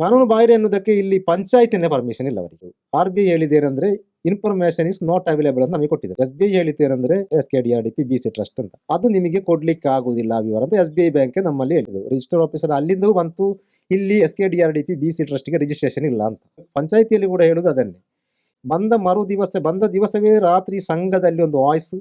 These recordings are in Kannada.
ಕಾನೂನು ಬಾಹಿರ ಎನ್ನುವುದಕ್ಕೆ ಇಲ್ಲಿ ಪಂಚಾಯತಿನ ಪರ್ಮಿಷನ್ ಇಲ್ಲ ಅವರಿಗೆ. ಆರ್ ಬಿ ಐ ಹೇಳಿದ್ದೇನೆಂದ್ರೆ ಇನ್ಫಾರ್ಮೇಶನ್ ಇಸ್ ನಾಟ್ ಅವೈಲೇಬಲ್ ಅಂತ ನಮಗೆ ಕೊಟ್ಟಿದೆ S B I ಹೇಳಿದ್ದೇನೆಂದ್ರೆ S K D R D P B C trust ಅಂತ. ಅದು ನಿಮಗೆ ಕೊಡ್ಲಿಕ್ಕೆ ಆಗುದಿಲ್ಲ ವಿವರ ಅಂತ ಎಸ್ ಬಿ ಐ ಬ್ಯಾಂಕ್ ನಮ್ಮಲ್ಲಿ ಹೇಳಿದ್ರು ರಿಜಿಸ್ಟರ್ ಆಫೀಸರ್ ಅಲ್ಲಿಂದ ಬಂತು, ಇಲ್ಲಿ S K D R D P B C ಟ್ರಸ್ಟ್ಗೆ registration ಇಲ್ಲ ಅಂತ. ಪಂಚಾಯತಿಯಲ್ಲಿ ಕೂಡ ಹೇಳುದು ಅದನ್ನೇ. ಬಂದ ಮರು ದಿವಸ ಬಂದ ದಿವಸವೇ ರಾತ್ರಿ ಸಂಘದಲ್ಲಿ ಒಂದು ವಾಯ್ಸ್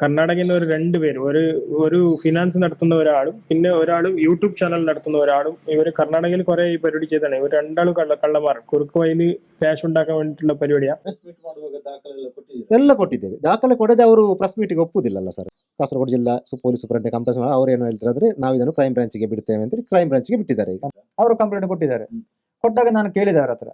കർണാടകയിൽ നിന്ന് ഒരു രണ്ടുപേരും ഒരു ഒരു ഫിനാൻസ് നടത്തുന്ന ഒരാളും പിന്നെ ഒരാളും യൂട്യൂബ് ചാനൽ നടത്തുന്ന ഒരാളും ഇവർ കർണാടകയിൽ കുറെ ഈ പരിപാടി ചെയ്താണ് ഇവർ രണ്ടാളും കള്ള കള്ളമാർ കുറുക്ക് വയലിൽ ക്യാഷ് ഉണ്ടാക്കാൻ വേണ്ടിയിട്ടുള്ള പരിപാടിയാണ് ಎಲ್ಲ ಕೊಟ್ಟಿದ್ದೇವೆ ದಾಖಲೆ ಕೊಡದೆ ಅವರು ಪ್ರೆಸ್ ಮೀಟಿಗೆ ಒಪ್ಪುವುದಿಲ್ಲಲ್ಲ ಸರ್ ಕಾಸರಗೋಡು ಜಿಲ್ಲಾ ಸು- ಪೊಲೀಸ್ ಸೂಪರಿಂಟೆ ಕಂಪ್ಲೇಂಟ್ ಮಾಡಿ ಅವ್ರು ಏನು ಹೇಳ್ತಾರೆ ನಾವು ಇದನ್ನು ಕ್ರೈಮ್ ಬ್ರಾಂಚ್ಗೆ ಬಿಡ್ತೇವೆ ಅಂತ ಕ್ರೈಮ್ ಬ್ರಾಂಚ್ಗೆ ಬಿಟ್ಟಿದ್ದಾರೆ ಈಗ ಅವರು ಕಂಪ್ಲೇಂಟ್ ಕೊಟ್ಟಿದ್ದಾರೆ ಕೊಟ್ಟಾಗ ನಾನು ಕೇಳಿದೆ ಅವ್ರ ಹತ್ರ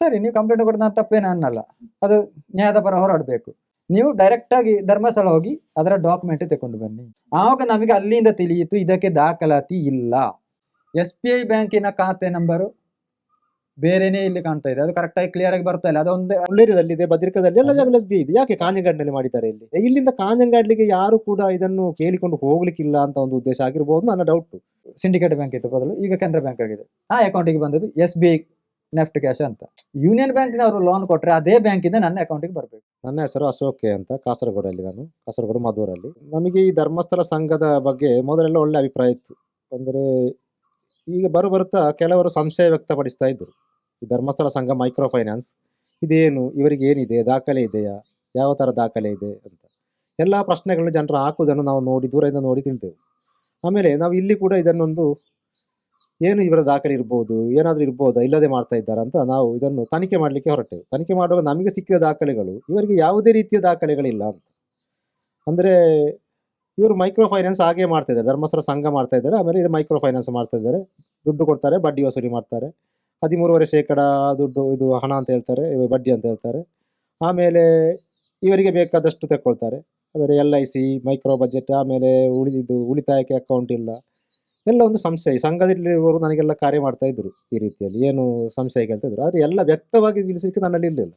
ಸರಿ ನೀವು ಕಂಪ್ಲೇಂಟ್ ಕೊಡೋದು ನಾನು ತಪ್ಪೇನ ಅನ್ನಲ್ಲ. ಅದು ನ್ಯಾಯದ ಪರ ಹೋರಾಡಬೇಕು. ನೀವು ಡೈರೆಕ್ಟ್ ಆಗಿ ಧರ್ಮಸ್ಥಳ ಹೋಗಿ ಅದರ ಡಾಕ್ಯುಮೆಂಟ್ ತಗೊಂಡು ಬನ್ನಿ. ಆವಾಗ ನಮಗೆ ಅಲ್ಲಿಂದ ತಿಳಿಯಿತು ಇದಕ್ಕೆ ದಾಖಲಾತಿ ಇಲ್ಲ. ಎಸ್ ಬಿ ಐ ಬ್ಯಾಂಕಿನ ಖಾತೆ ನಂಬರು ಬೇರೆನೇ ಇಲ್ಲಿ ಕಾಣ್ತಾ ಇದೆ. ಅದು ಕರೆಕ್ಟಾಗಿ ಕ್ಲಿಯರ್ ಆಗಿ ಬರ್ತಾ ಇಲ್ಲ. ಅದೊಂದು ಇದೆ ಭದ್ರಿಕದಲ್ಲಿ. ಎಲ್ಲ ಜಾಗದಲ್ಲಿ ಎಸ್ ಬಿ ಇದೆ ಯಾಕೆ ಕಾಂಜಂಗಾಡ್ನಲ್ಲಿ ಮಾಡಿದ್ದಾರೆ ಇಲ್ಲಿ? ಇಲ್ಲಿಂದ ಕಾಂಜಂಗಾಡ್ಲಿಗೆ ಯಾರು ಕೂಡ ಇದನ್ನು ಕೇಳಿಕೊಂಡು ಹೋಗ್ಲಿಕ್ಕಿಲ್ಲ ಅಂತ ಒಂದು ಉದ್ದೇಶ ಆಗಿರ್ಬೋದು ನನ್ನ ಡೌಟ್ ಸಿಂಡಿಕೇಟ್ ಬ್ಯಾಂಕ್ ಇತ್ತು ಬದಲು ಈಗ ಕೆನರಾ ಬ್ಯಾಂಕ್ ಆಗಿದೆ. ಆ ಅಕೌಂಟಿಗೆ ಬಂದದ್ದು S B I NEFT cash ಅಂತ. ಯೂನಿಯನ್ ಬ್ಯಾಂಕಿನವರು ಲೋನ್ ಕೊಟ್ಟರೆ ಅದೇ ಬ್ಯಾಂಕಿಂದ ನನ್ನ ಅಕೌಂಟಿಗೆ ಬರಬೇಕು. ನನ್ನ ಹೆಸರು ಅಶೋಕ್ ಅಂತ, ಕಾಸರಗೋಡಲ್ಲಿ ನಾನು, ಕಾಸರಗೋಡು ಮಧೂರಲ್ಲಿ ನಮಗೆ ಈ ಧರ್ಮಸ್ಥಳ ಸಂಘದ ಬಗ್ಗೆ ಮೊದಲೆಲ್ಲ ಒಳ್ಳೆ ಅಭಿಪ್ರಾಯ ಇತ್ತು. ಅಂದರೆ ಈಗ ಬರು ಬರುತ್ತಾ ಕೆಲವರು ಸಂಶಯ ವ್ಯಕ್ತಪಡಿಸ್ತಾ ಇದ್ದರು ಈ ಧರ್ಮಸ್ಥಳ ಸಂಘ ಮೈಕ್ರೋ ಫೈನಾನ್ಸ್ ಇದೇನು, ಇವರಿಗೆ ಏನಿದೆ, ದಾಖಲೆ ಇದೆಯಾ, ಯಾವ ಥರ ದಾಖಲೆ ಇದೆ ಅಂತ. ಎಲ್ಲ ಪ್ರಶ್ನೆಗಳನ್ನು ಜನರು ಹಾಕುವುದನ್ನು ನಾವು ನೋಡಿ, ದೂರದಿಂದ ನೋಡಿ ತಿಳಿದೆವು ಆಮೇಲೆ ನಾವು ಇಲ್ಲಿ ಕೂಡ ಇದನ್ನೊಂದು ಏನು ಇವರ ದಾಖಲೆ ಇರ್ಬೋದು, ಏನಾದರೂ ಇರ್ಬೋದಾ, ಇಲ್ಲದೆ ಮಾಡ್ತಾ ಇದ್ದಾರೆ ಅಂತ ನಾವು ಇದನ್ನು ತನಿಖೆ ಮಾಡಲಿಕ್ಕೆ ಹೊರಟೆವು. ತನಿಖೆ ಮಾಡುವಾಗ ನಮಗೆ ಸಿಕ್ಕಿದ ದಾಖಲೆಗಳು, ಇವರಿಗೆ ಯಾವುದೇ ರೀತಿಯ ದಾಖಲೆಗಳಿಲ್ಲ ಅಂತ. ಅಂದರೆ ಇವರು ಮೈಕ್ರೋ ಫೈನಾನ್ಸ್ ಹಾಗೆ ಮಾಡ್ತಾ ಇದ್ದಾರೆ, ಧರ್ಮಸ್ಥಳ ಸಂಘ ಮಾಡ್ತಾ ಇದ್ದಾರೆ, ಆಮೇಲೆ ಇದು ಮೈಕ್ರೋ ಫೈನಾನ್ಸ್ ಮಾಡ್ತಾ ಇದ್ದಾರೆ, ದುಡ್ಡು ಕೊಡ್ತಾರೆ, ಬಡ್ಡಿ ವಸೂಲಿ ಮಾಡ್ತಾರೆ. ಹದಿಮೂರುವರೆ ಶೇಕಡ ದುಡ್ಡು, ಇದು ಹಣ ಅಂತ ಹೇಳ್ತಾರೆ ಬಡ್ಡಿ ಅಂತ ಹೇಳ್ತಾರೆ. ಆಮೇಲೆ ಇವರಿಗೆ ಬೇಕಾದಷ್ಟು ತಗೊಳ್ತಾರೆ ಆಮೇಲೆ L I C micro budget ಆಮೇಲೆ ಉಳಿದಿದ್ದು ಉಳಿತಾಯಕ್ಕೆ ಅಕೌಂಟ್ ಇಲ್ಲ. ಎಲ್ಲ ಒಂದು ಸಂಶಯ. ಈ ಸಂಘದಲ್ಲಿರುವವರು ನನಗೆಲ್ಲ ಕಾರ್ಯ ಮಾಡ್ತಾ ಇದ್ರು ಈ ರೀತಿಯಲ್ಲಿ. ಏನು ಸಂಶಯ ಕೇಳ್ತಾ ಇದ್ರು ಆದರೆ ಎಲ್ಲ ವ್ಯಕ್ತವಾಗಿ ತಿಳಿಸಲಿಕ್ಕೆ ನನ್ನಲ್ಲಿ ಇರಲಿಲ್ಲ.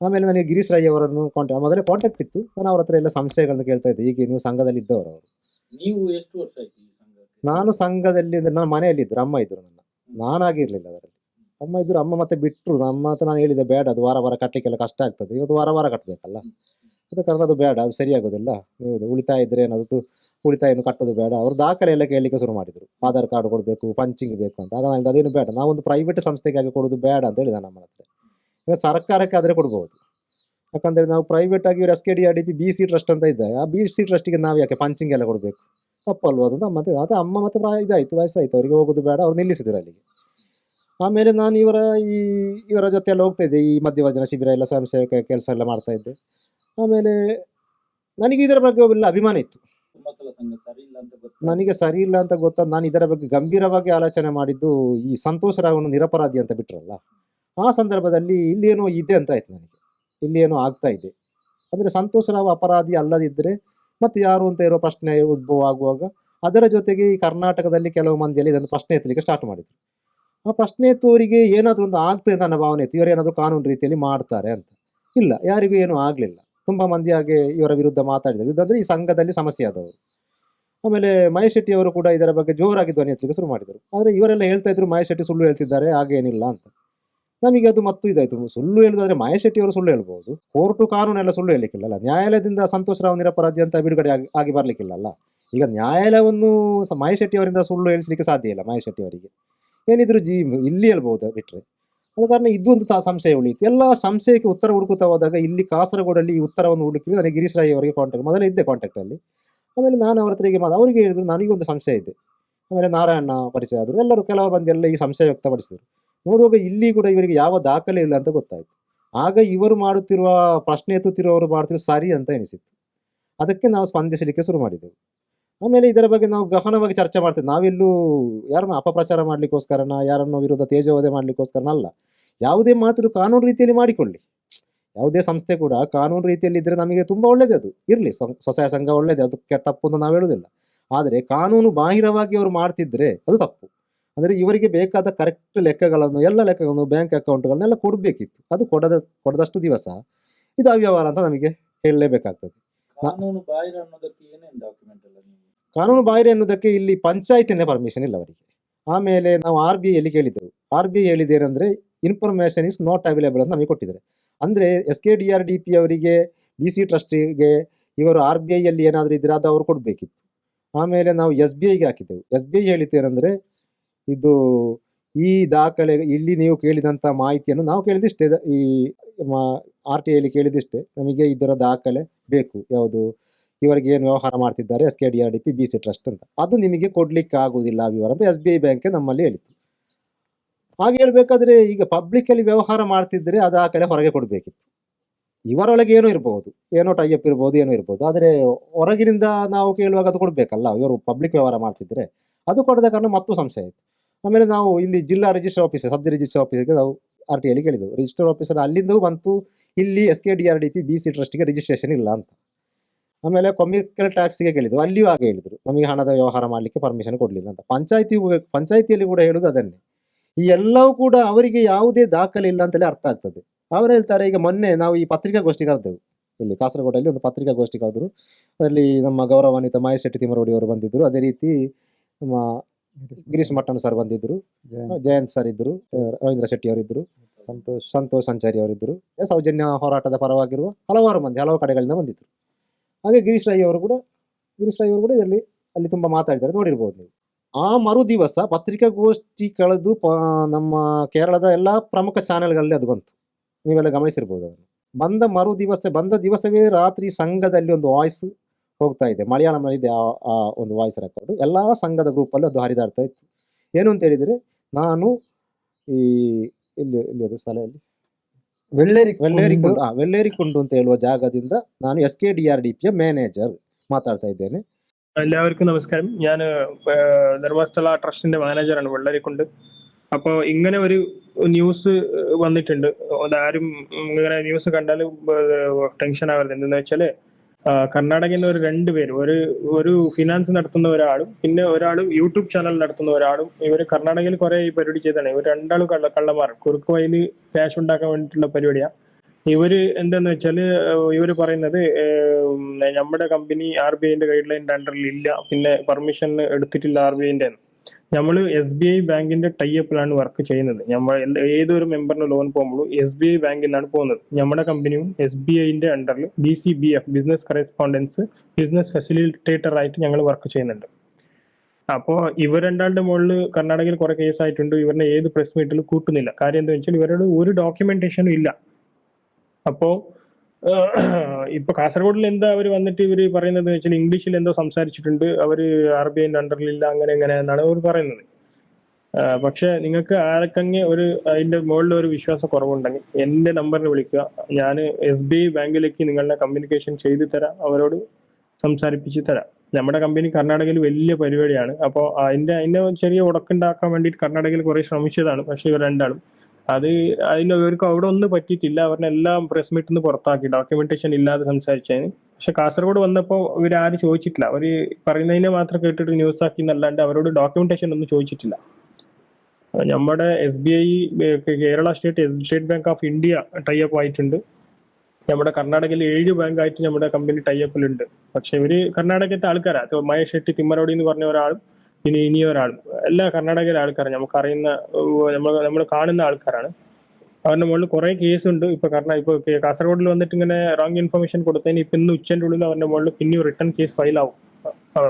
ಆಮೇಲೆ ನನಗೆ ಗಿರೀಶ್ ರೈ ಅವರನ್ನು ಕಾಂಟ್ಯಾಕ್ಟ್ ಮೊದಲೇ ಕಾಂಟ್ಯಾಕ್ಟ್ ಇತ್ತು. ನಾನು ಅವ್ರ ಹತ್ರ ಎಲ್ಲ ಸಂಶಯಗಳನ್ನು ಕೇಳ್ತಾ ಇದ್ದೆ. ಈಗ ನೀವು ಸಂಘದಲ್ಲಿ ಇದ್ದವರು ಅವರು. ನೀವು ಎಷ್ಟು ವರ್ಷ ಆಯ್ತು ಈ ಸಂಘಕ್ಕೆ? ನಾನು ಸಂಘದಲ್ಲಿ ಅಂದ್ರೆ ನನ್ನ ಮನೆಯಲ್ಲಿ ಇದ್ರು ಅಮ್ಮ ಇದ್ರು ನನ್ನ. ನಾನಾಗಿರ್ಲಿಲ್ಲ ಅದರಲ್ಲಿ. ಅಮ್ಮ ಇದ್ರು ಅಮ್ಮ ಮತ್ತೆ ಬಿಟ್ಟರು ಅಮ್ಮ ಹತ್ರ ನಾನು ಹೇಳಿದೆ ಬೇಡ ಅದು ವಾರ ವಾರ ಕಟ್ಟಲಿಕ್ಕೆಲ್ಲ ಕಷ್ಟ ಆಗ್ತದೆ. ಇವತ್ತು ವಾರ ವಾರ ಕಟ್ಟಬೇಕಲ್ಲ ಅದ ಕಾರಣ ಅದು ಬೇಡ ಅದು ಸರಿಯಾಗೋದಿಲ್ಲ. ನೀವು ಉಳಿತಾಯ ಇದ್ರೆ ಏನಾದ್ರು ಉಳಿತಾಯನು ಕಟ್ಟೋದು ಬೇಡ. ಅವರು ದಾಖಲೆ ಎಲ್ಲ ಕೇಳಲಿಕ್ಕೆ ಶುರು ಮಾಡಿದರು. ಆಧಾರ್ ಕಾರ್ಡ್ ಕೊಡಬೇಕು ಪಂಚಿಂಗ್ ಬೇಕು ಅಂತ. ಆಗ ನಾನು ಅದೇನು ಬೇಡ. ನಾವೊಂದು ಪ್ರೈವೇಟ್ ಸಂಸ್ಥೆಗಾಗಿ ಕೊಡೋದು ಬೇಡ ಅಂತ ಹೇಳಿದ ನಮ್ಮ ಹತ್ರ. ಈಗ ಸರ್ಕಾರಕ್ಕೆ ಆದರೆ ಕೊಡ್ಬೋದು. ಯಾಕಂದರೆ ನಾವು ಪ್ರೈವೇಟ್ ಆಗಿ S K D R D P B C trust ಅಂತ ಇದ್ದೆ ಆ ಬಿ ಸಿ ಟ್ರಸ್ಟಿಗೆ ನಾವು ಯಾಕೆ ಪಂಚಿಂಗ್ ಎಲ್ಲ ಕೊಡಬೇಕು? ತಪ್ಪಲ್ವ ಅದು? ಮತ್ತೆ ಅದೇ ಅಮ್ಮ ಮತ್ತೆ ಇದಾಯಿತು, ವಯಸ್ಸಾಯಿತು. ಅವರಿಗೆ ಹೋಗೋದು ಬೇಡ, ಅವ್ರು ನಿಲ್ಲಿಸಿದ್ರು ಅಲ್ಲಿಗೆ. ಆಮೇಲೆ ನಾನು ಇವರ ಈ ಇವರ ಜೊತೆ ಎಲ್ಲ ಹೋಗ್ತಾ ಇದ್ದೆ. ಈ ಮಧ್ಯವರ್ಜನ ಶಿಬಿರ ಎಲ್ಲ ಸ್ವಯಂ ಸೇವಕ ಕೆಲಸ ಎಲ್ಲ ಮಾಡ್ತಾ ಇದ್ದೆ. ಆಮೇಲೆ ನನಗೆ ಇದರ ಬಗ್ಗೆ ಎಲ್ಲ ಅಭಿಮಾನ ಇತ್ತು. ನನಗೆ ಸರಿ ಇಲ್ಲ ಅಂತ ಗೊತ್ತಾದ ನಾನು ಇದರ ಬಗ್ಗೆ ಗಂಭೀರವಾಗಿ ಆಲೋಚನೆ ಮಾಡಿದ್ದು ಈ ಸಂತೋಷ್ ರಾವ್ನು ನಿರಪರಾಧಿ ಅಂತ ಬಿಟ್ರಲ್ಲ. ಆ ಸಂದರ್ಭದಲ್ಲಿ ಇಲ್ಲೇನೋ ಇದೆ ಅಂತ ಆಯ್ತು ನನಗೆ. ಇಲ್ಲೇನೋ ಆಗ್ತಾ ಇದೆ. ಅಂದರೆ ಸಂತೋಷ ರಾವ್ ಅಪರಾಧಿ ಅಲ್ಲದಿದ್ದರೆ ಮತ್ತೆ ಯಾರು ಅಂತ ಇರೋ ಪ್ರಶ್ನೆ ಉದ್ಭವ ಆಗುವಾಗ ಅದರ ಜೊತೆಗೆ ಈ ಕರ್ನಾಟಕದಲ್ಲಿ ಕೆಲವು ಮಂದಿಯಲ್ಲಿ ಇದನ್ನು ಪ್ರಶ್ನೆ ಎತ್ತಲಿಕ್ಕೆ ಸ್ಟಾರ್ಟ್ ಮಾಡಿದ್ರು. ಆ ಪ್ರಶ್ನೆ ಎತ್ತುವವರಿಗೆ ಏನಾದರೂ ಒಂದು ಆಗ್ತದೆ ನನ್ನ ಭಾವನೆ ಇತ್ತು. ಇವರೇನಾದರೂ ಕಾನೂನು ರೀತಿಯಲ್ಲಿ ಮಾಡ್ತಾರೆ ಅಂತ. ಇಲ್ಲ, ಯಾರಿಗೂ ಏನೂ ಆಗಲಿಲ್ಲ. ತುಂಬ ಮಂದಿ ಹಾಗೆ ಇವರ ವಿರುದ್ಧ ಮಾತಾಡಿದರು. ಇದಂದರೆ ಈ ಸಂಘದಲ್ಲಿ ಸಮಸ್ಯೆ ಆದವರು. ಆಮೇಲೆ ಮಹೇಶ್ ಶೆಟ್ಟಿ ಅವರು ಕೂಡ ಇದರ ಬಗ್ಗೆ ಜೋರಾಗಿ ಧ್ವನಿ ಎತ್ತಲಿಕ್ಕೆ ಶುರು ಮಾಡಿದರು. ಆದರೆ ಇವರೆಲ್ಲ ಹೇಳ್ತಾ ಇದ್ರು ಮಹೇಶ್ ಶೆಟ್ಟಿ ಸುಳ್ಳು ಹೇಳ್ತಿದ್ದಾರೆ ಹಾಗೇನಿಲ್ಲ ಅಂತ. ನಮಗೆ ಅದು ಮತ್ತು ಇದಾಯಿತು. ಸುಳ್ಳು ಹೇಳುದಾದ್ರೆ ಮಹೇಶ್ ಶೆಟ್ಟಿ ಅವರು ಸುಳ್ಳು ಹೇಳ್ಬೋದು. ಕೋರ್ಟು ಕಾನೂನೆಲ್ಲ ಸುಳ್ಳು ಹೇಳಲಿಕ್ಕಿಲ್ಲಲ್ಲ. ನ್ಯಾಯಾಲಯದಿಂದ ಸಂತೋಷ್ ರಾವ್ ನಿರಪರಾಧಿ ಅಂತ ಬಿಡುಗಡೆ ಆಗಿ ಆಗಿ ಬರಲಿಕ್ಕಿಲ್ಲಲ್ಲ. ಈಗ ನ್ಯಾಯಾಲಯವನ್ನು ಮಹೇಶ್ ಶೆಟ್ಟಿ ಅವರಿಂದ ಸುಳ್ಳು ಹೇಳಿಸಲಿಕ್ಕೆ ಸಾಧ್ಯ ಇಲ್ಲ ಮಹೇಶ್ ಶೆಟ್ಟಿ ಅವರಿಗೆ. ಏನಿದ್ರು ಜೀ, ಇಲ್ಲಿ ಹೇಳ್ಬೋದು ಬಿಟ್ಟರೆ ಆದ ಕಾರಣ ಇದೊಂದು ತಾ ಸಂಶಯ ಉಳಿಯಿತು. ಎಲ್ಲ ಸಂಶಯಕ್ಕೆ ಉತ್ತರ ಹುಡುಕುತ್ತಾ ಹೋದಾಗ ಇಲ್ಲಿ ಕಾಸರಗೋಡಲ್ಲಿ ಈ ಉತ್ತರವನ್ನು ಹುಡುಕಿ ನನಗೆ ಗಿರೀಶ್ ರಾಯ್ ಅವರಿಗೆ ಕಾಂಟ್ಯಾಕ್ಟ್ ಮೊದಲೇ ಇದ್ದೆ ಕಾಂಟ್ಯಾಕ್ಟಲ್ಲಿ ಆಮೇಲೆ ನಾನು ಅವ್ರ ಹತ್ರ ಮಾತು, ಅವರಿಗೆ ಹೇಳಿದ್ರು ಒಂದು ಸಂಶಯ ಇದೆ. ಆಮೇಲೆ ನಾರಾಯಣ ಪರಿಚಯ ಆದರು. ಎಲ್ಲರೂ ಕೆಲವು ಮಂದಿ ಎಲ್ಲ ಈ ಸಂಶಯ ವ್ಯಕ್ತಪಡಿಸಿದರು. ನೋಡುವಾಗ ಇಲ್ಲಿ ಕೂಡ ಇವರಿಗೆ ಯಾವ ದಾಖಲೆ ಇಲ್ಲ ಅಂತ ಗೊತ್ತಾಯಿತು. ಆಗ ಇವರು ಮಾಡುತ್ತಿರುವ ಪ್ರಶ್ನೆ ಎತ್ತುತ್ತಿರುವವರು ಮಾಡ್ತಿರೋ ಸರಿ ಅಂತ ಎನಿಸಿತ್ತು. ಅದಕ್ಕೆ ನಾವು ಸ್ಪಂದಿಸಲಿಕ್ಕೆ ಶುರು ಮಾಡಿದೆವು. ಆಮೇಲೆ ಇದರ ಬಗ್ಗೆ ನಾವು ಗಹನವಾಗಿ ಚರ್ಚೆ ಮಾಡ್ತೇವೆ. ನಾವೆಲ್ಲೂ ಯಾರನ್ನ ಅಪಪ್ರಚಾರ ಮಾಡಲಿಕ್ಕೋಸ್ಕರನ, ಯಾರನ್ನೋ ವಿರೋಧ ತೇಜೋವಧೆ ಮಾಡಲಿಕ್ಕೋಸ್ಕರನ ಅಲ್ಲ. ಯಾವುದೇ ಮಾತು ಕಾನೂನು ರೀತಿಯಲ್ಲಿ ಮಾಡಿಕೊಳ್ಳಿ. ಯಾವುದೇ ಸಂಸ್ಥೆ ಕೂಡ ಕಾನೂನು ರೀತಿಯಲ್ಲಿ ಇದ್ದರೆ ನಮಗೆ ತುಂಬ ಒಳ್ಳೇದು ಅದು. ಇರಲಿ ಸ್ವಸಹಾಯ ಸಂಘ ಒಳ್ಳೆಯದೇ ಅದು ತಪ್ಪು ಅಂತ ನಾವು ಹೇಳೋದಿಲ್ಲ ಆದರೆ ಕಾನೂನು ಬಾಹಿರವಾಗಿ ಅವರು ಮಾಡ್ತಿದ್ರೆ ಅದು ತಪ್ಪು. ಅಂದರೆ ಇವರಿಗೆ ಬೇಕಾದ ಕರೆಕ್ಟ್ ಲೆಕ್ಕಗಳನ್ನು, ಎಲ್ಲ ಲೆಕ್ಕಗಳನ್ನು ಬ್ಯಾಂಕ್ ಅಕೌಂಟ್ಗಳನ್ನೆಲ್ಲ ಕೊಡಬೇಕಿತ್ತು. ಅದು ಕೊಡದ, ಕೊಡದಷ್ಟು ದಿವಸ ಇದು ಅವ್ಯವಹಾರ ಅಂತ ನಮಗೆ ಹೇಳಲೇಬೇಕಾಗ್ತದೆ. ಕಾನೂನು ಬಾಹಿರ ಅನ್ನೋದಕ್ಕೆ ಏನೇನು ಡಾಕ್ಯುಮೆಂಟ್ ಎಲ್ಲ ಕಾನೂನು ಬಾಹಿರ ಎನ್ನುವುದಕ್ಕೆ ಇಲ್ಲಿ ಪಂಚಾಯತಿನ ಪರ್ಮಿಷನ್ ಇಲ್ಲ ಅವರಿಗೆ. ಆಮೇಲೆ ನಾವು ಆರ್ ಬಿ ಐಯಲ್ಲಿ ಕೇಳಿದ್ದೆವು? R B I information is not available ಅಂತ ನಮಗೆ ಕೊಟ್ಟಿದ್ದಾರೆ. ಅಂದರೆ S K D R D P ಅವರಿಗೆ ಬಿ ಸಿ ಟ್ರಸ್ಟಿಗೆ ಇವರು ಆರ್ ಬಿ ಐಯಲ್ಲಿ ಏನಾದರೂ ಇದ್ದರೆ ಅದು ಅವರು ಕೊಡಬೇಕಿತ್ತು. ಆಮೇಲೆ ನಾವು ಎಸ್ ಬಿ ಐಗೆ ಹಾಕಿದ್ದೆವು. ಎಸ್ ಬಿ ಐ ಹೇಳಿದ್ದೇನೆಂದರೆ ಇದು ಈ ದಾಖಲೆ, ಇಲ್ಲಿ ನೀವು ಕೇಳಿದಂಥ ಮಾಹಿತಿಯನ್ನು ನಾವು ಕೇಳಿದಿಷ್ಟೇ. ಈ ಆರ್ ಟಿ ಐಲಿ ಕೇಳಿದಿಷ್ಟೇ. ನಮಗೆ ಇದರ ದಾಖಲೆ ಬೇಕು. ಯಾವುದು? ಇವರಿಗೆ ಏನು ವ್ಯವಹಾರ ಮಾಡ್ತಿದ್ದಾರೆ S K D R D P, B C trust ಅಂತ. ಅದು ನಿಮಗೆ ಕೊಡ್ಲಿಕ್ಕೆ ಆಗುವುದಿಲ್ಲ ವಿವರ ಅಂತ ಎಸ್ ಬಿ ಐ ಬ್ಯಾಂಕ್ ನಮ್ಮಲ್ಲಿ ಹೇಳಿತ್ತು. ಹಾಗೆ ಹೇಳ್ಬೇಕಾದ್ರೆ ಈಗ ಪಬ್ಲಿಕ್ಕಲ್ಲಿ ವ್ಯವಹಾರ ಮಾಡ್ತಿದ್ರೆ ಆ ಕಡೆ ಹೊರಗೆ ಕೊಡಬೇಕಿತ್ತು. ಇವರೊಳಗೆ ಏನೋ ಇರಬಹುದು ಏನೋ ಟೈಅಪ್ ಇರ್ಬೋದು, ಏನೋ ಇರ್ಬೋದು. ಆದರೆ ಹೊರಗಿನಿಂದ ನಾವು ಕೇಳುವಾಗ ಅದು ಕೊಡಬೇಕಲ್ಲ, ಇವರು ಪಬ್ಲಿಕ್ ವ್ಯವಹಾರ ಮಾಡ್ತಿದ್ರೆ ಅದು ಕೊಡದ ಕಾರಣ ಮತ್ತೂ ಸಂಶಯ ಆಯಿತು ಆಮೇಲೆ ನಾವು ಇಲ್ಲಿ ಜಿಲ್ಲಾ ರಿಜಿಸ್ಟರ್ ಆಫೀಸ್ ಸಬ್ ರಿಜಿಸ್ಟರ್ ಆಫೀಸ್ಗೆ ನಾವು ಆರ್ ಟಿ ಐಲಿ ಕೇಳಿದೆವು. ರಿಜಿಸ್ಟರ್ ಆಫೀಸರ್ ಅಲ್ಲಿಂದೂ ಬಂತು, ಇಲ್ಲಿ S K D R D P, B C ಟ್ರಸ್ಟ್ಗೆ registration ಇಲ್ಲ ಅಂತ. ಆಮೇಲೆ ಕಮಿಕಲ್ ಟ್ಯಾಕ್ಸಿಗೆ ಕೇಳಿದ್ರು. ಅಲ್ಲಿಯೂ ಹಾಗೆ ಹೇಳಿದರು. ನಮಗೆ ಹಣದ ವ್ಯವಹಾರ ಮಾಡಲಿಕ್ಕೆ ಪರ್ಮಿಷನ್ ಕೊಡಲಿಲ್ಲ ಅಂತ. ಪಂಚಾಯತಿ ಪಂಚಾಯತಿಯಲ್ಲಿ ಕೂಡ ಹೇಳುದು ಅದನ್ನೇ. ಈ ಎಲ್ಲವೂ ಕೂಡ ಅವರಿಗೆ ಯಾವುದೇ ದಾಖಲೆ ಇಲ್ಲ ಅಂತಲೇ ಅರ್ಥ ಆಗ್ತದೆ. ಅವರು ಹೇಳ್ತಾರೆ ಈಗ ಮೊನ್ನೆ ನಾವು ಈ ಪತ್ರಿಕಾಗೋಷ್ಠಿ ಕರೆದೆವು. ಇಲ್ಲಿ ಕಾಸರಗೋಡಲ್ಲಿ ಒಂದು ಪತ್ರಿಕಾಗೋಷ್ಠಿ ಕರೆದ್ರು. ಅದರಲ್ಲಿ ನಮ್ಮ ಗೌರವಾನ್ವಿತ ಮಹೇಶ್ ಶೆಟ್ಟಿ ತಿಮ್ಮರೋಡಿ ಅವರು ಬಂದಿದ್ರು. ಅದೇ ರೀತಿ ನಮ್ಮ ಗಿರೀಶ್ ಮಟ್ಟನ್ ಸರ್ ಬಂದಿದ್ರು. ಜಯಂತ್. ಜಯಂತ್ ಸರ್ ಇದ್ದರು ರವೀಂದ್ರ ಶೆಟ್ಟಿ ಅವರಿದ್ದರು ಸಂತೋಷ್. ಸಂತೋಷ್ ಸಂಚಾರಿ ಅವರಿದ್ದರು ಸೌಜನ್ಯ ಹೋರಾಟದ ಪರವಾಗಿರುವ ಹಲವಾರು ಮಂದಿ ಹಲವು ಕಡೆಗಳಿಂದ ಬಂದಿದ್ದರು ಹಾಗೆ ಗಿರೀಶ್ ರೈ ಅವರು ಕೂಡ ಗಿರೀಶ್ ರೈ ಅವರು ಕೂಡ ಇದರಲ್ಲಿ, ಅಲ್ಲಿ ತುಂಬ ಮಾತಾಡಿದ್ದಾರೆ. ನೋಡಿರ್ಬೋದು ನೀವು. ಆ ಮರು ದಿವಸ ಪತ್ರಿಕಾಗೋಷ್ಠಿ ಕಳೆದು ಪ, ನಮ್ಮ ಕೇರಳದ ಎಲ್ಲ ಪ್ರಮುಖ ಚಾನೆಲ್ಗಳಲ್ಲಿ ಅದು ಬಂತು. ನೀವೆಲ್ಲ ಗಮನಿಸಿರ್ಬೋದು ಅದನ್ನು. ಬಂದ ಮರು ದಿವಸ, ಬಂದ ದಿವಸವೇ ರಾತ್ರಿ ಸಂಘದಲ್ಲಿ ಒಂದು ವಾಯ್ಸ್ ಹೋಗ್ತಾ ಇದೆ. ಮಲಯಾಳಂನಲ್ಲಿ ಇದೆ ಆ- ಒಂದು ವಾಯ್ಸ್ ರೆಕಾರ್ಡು. ಎಲ್ಲ ಸಂಘದ ಗ್ರೂಪಲ್ಲಿ ಅದು ಹರಿದಾಡ್ತಾ ಇತ್ತು. ಏನು ಅಂತ ಹೇಳಿದರೆ, ನಾನು ಈ, ಇಲ್ಲಿ ಇಲ್ಲಿ ಅದು ಸ್ಥಳ ವೆಲ್ಲೇರಿ ವೆಲ್ಲೇರಿಕೊಂಡು ಆ ವೆಲ್ಲೇರಿಕೊಂಡು ಅಂತ ಹೇಳುವ ಜಾಗದಿಂದ ನಾನು S K D R D ಪಿಯ ಮ್ಯಾನೇಜರ್ ಮಾತಾಡ್ತಾ ಇದ್ದೇನೆ എല്ലാവർക്കും നമസ്കാരം. ഞാൻ ധർമ്മസ്ഥല ട്രസ്റ്റിന്റെ മാനേജറാണ് വെള്ളരിക്കുണ്ട്. അപ്പോൾ ഇങ്ങനെ ഒരു ന്യൂസ് വന്നിട്ടുണ്ട്. അതാരും ഇങ്ങനെ ന്യൂസ് കണ്ടാൽ ടെൻഷൻ ആവരുത് എന്തെന്ന് വെച്ചാൽ കർണാടകയിൽ ഒരു രണ്ടുപേരും ഒരു ഒരു ഫിനാൻസ് നടത്തുന്ന ഒരാളും പിന്നെ ഒരാളും യൂട്യൂബ് ചാനൽ നടത്തുന്ന ഒരാളും. ഇവർ കർണാടകയിൽ കുറെ ഈ പരിപാടി ചെയ്താണ്. ഇവർ രണ്ടാളും കള്ള കള്ളമാർ കുറുക്ക് വയൽ ക്യാഷ് ഉണ്ടാക്കാൻ വേണ്ടിയിട്ടുള്ള പരിപാടിയാ. ഇവർ എന്താന്ന് വെച്ചാൽ ഇവർ പറയുന്നത് നമ്മുടെ കമ്പനി ആർ ബി ഐന്റെ ഗൈഡ് ലൈൻ അണ്ടറിൽ ഇല്ല. പിന്നെ പെർമിഷൻ എടുത്തിട്ടില്ല ആർ ബി ഐന്റെ നമ്മൾ എസ് ബി ഐ ബാങ്കിന്റെ ടൈപ്പിലാണ് വർക്ക് ചെയ്യുന്നത്. നമ്മൾ ഏതൊരു മെമ്പറിന് ലോൺ പോകുമ്പോഴും എസ് ബി ഐ ബാങ്കിൽ നിന്നാണ് പോകുന്നത്. നമ്മുടെ കമ്പനിയും എസ് ബി ഐന്റെ അണ്ടറിൽ B C B F business correspondence business facilitator ആയിട്ട് ഞങ്ങൾ വർക്ക് ചെയ്യുന്നുണ്ട്. അപ്പോൾ ഇവർ രണ്ടാളുടെ മുകളിൽ കർണാടകയിൽ കുറെ കേസ് ആയിട്ടുണ്ട്. ഇവരുടെ ഏത് പ്രസ് മീറ്റിൽ കൂട്ടുന്നില്ല. കാര്യം എന്താ വെച്ചാൽ ഇവരുടെ ഒരു ഡോക്യുമെന്റേഷനും ഇല്ല. അപ്പോ ആഹ് ഇപ്പൊ കാസർഗോഡിൽ എന്താ അവർ വന്നിട്ട് ഇവർ പറയുന്നത് വെച്ചാൽ ഇംഗ്ലീഷിൽ എന്തോ സംസാരിച്ചിട്ടുണ്ട്. അവർ ആർ ബി ഐന്റെ അണ്ടറിലില്ല അങ്ങനെ എങ്ങനെ എന്നാണ് അവർ പറയുന്നത്. പക്ഷെ നിങ്ങൾക്ക് ആരൊക്കെ ഒരു അതിന്റെ മുകളിൽ ഒരു വിശ്വാസ കുറവുണ്ടെങ്കിൽ എന്റെ നമ്പറിൽ വിളിക്കുക. ഞാൻ എസ് ബി ഐ ബാങ്കിലേക്ക് നിങ്ങളുടെ കമ്മ്യൂണിക്കേഷൻ ചെയ്തു തരാം. അവരോട് സംസാരിപ്പിച്ച് തരാം. നമ്മുടെ കമ്പനി കർണാടകയിൽ വലിയ പരിപാടിയാണ്. അപ്പോൾ അതിന്റെ അതിന്റെ ചെറിയ ഉടക്കുണ്ടാക്കാൻ വേണ്ടിയിട്ട് കർണാടകയിൽ കുറെ ശ്രമിച്ചതാണ്. പക്ഷെ ഇവർ രണ്ടാളും അത് അതിന് അവർക്ക് അവിടെ ഒന്നും പറ്റിയിട്ടില്ല. എല്ലാം പ്രസ് മീറ്റിൽ നിന്ന് പുറത്താക്കി. ഡോക്യുമെന്റേഷൻ ഇല്ലാതെ സംസാരിച്ചതിന്. പക്ഷെ കാസർഗോഡ് വന്നപ്പോൾ ഇവർ ആരും ചോദിച്ചിട്ടില്ല. അവർ പറയുന്നതിനെ മാത്രം കേട്ടിട്ട് ന്യൂസ് ആക്കി എന്നല്ലാണ്ട് അവരോട് ഡോക്യുമെന്റേഷൻ ഒന്നും ചോദിച്ചിട്ടില്ല. നമ്മുടെ S B I Kerala state state bank of India tie up ആയിട്ടുണ്ട്. നമ്മുടെ കർണാടകയിൽ ഏഴ് ബാങ്ക് ആയിട്ട് നമ്മുടെ കമ്പനി ടൈ അപ്പിലുണ്ട് പക്ഷെ ഇവർ കർണാടകത്തെ ആൾക്കാരാ. മഹേഷ് ഷെട്ടി തിമ്മറോടി എന്ന് പറഞ്ഞ ഒരാളും ഇനി ഇനി ഒരാൾ എല്ലാ കർണാടകയിലെ ആൾക്കാരാണ് നമുക്ക് അറിയുന്ന നമ്മൾ നമ്മൾ കാണുന്ന ആൾക്കാരാണ്. അവരുടെ മുകളിൽ കുറെ കേസ് ഉണ്ട് ഇപ്പൊ കർണ ഇപ്പൊ കാസർഗോഡിൽ വന്നിട്ട് ഇങ്ങനെ റോങ് ഇൻഫർമേഷൻ കൊടുത്തതിന് ഇപ്പൊ ഇന്ന് ഉച്ചന്റെ ഉള്ളിൽ അവരുടെ മുകളിൽ പിന്നെയും റിട്ടേൺ കേസ് ഫയൽ ആവും.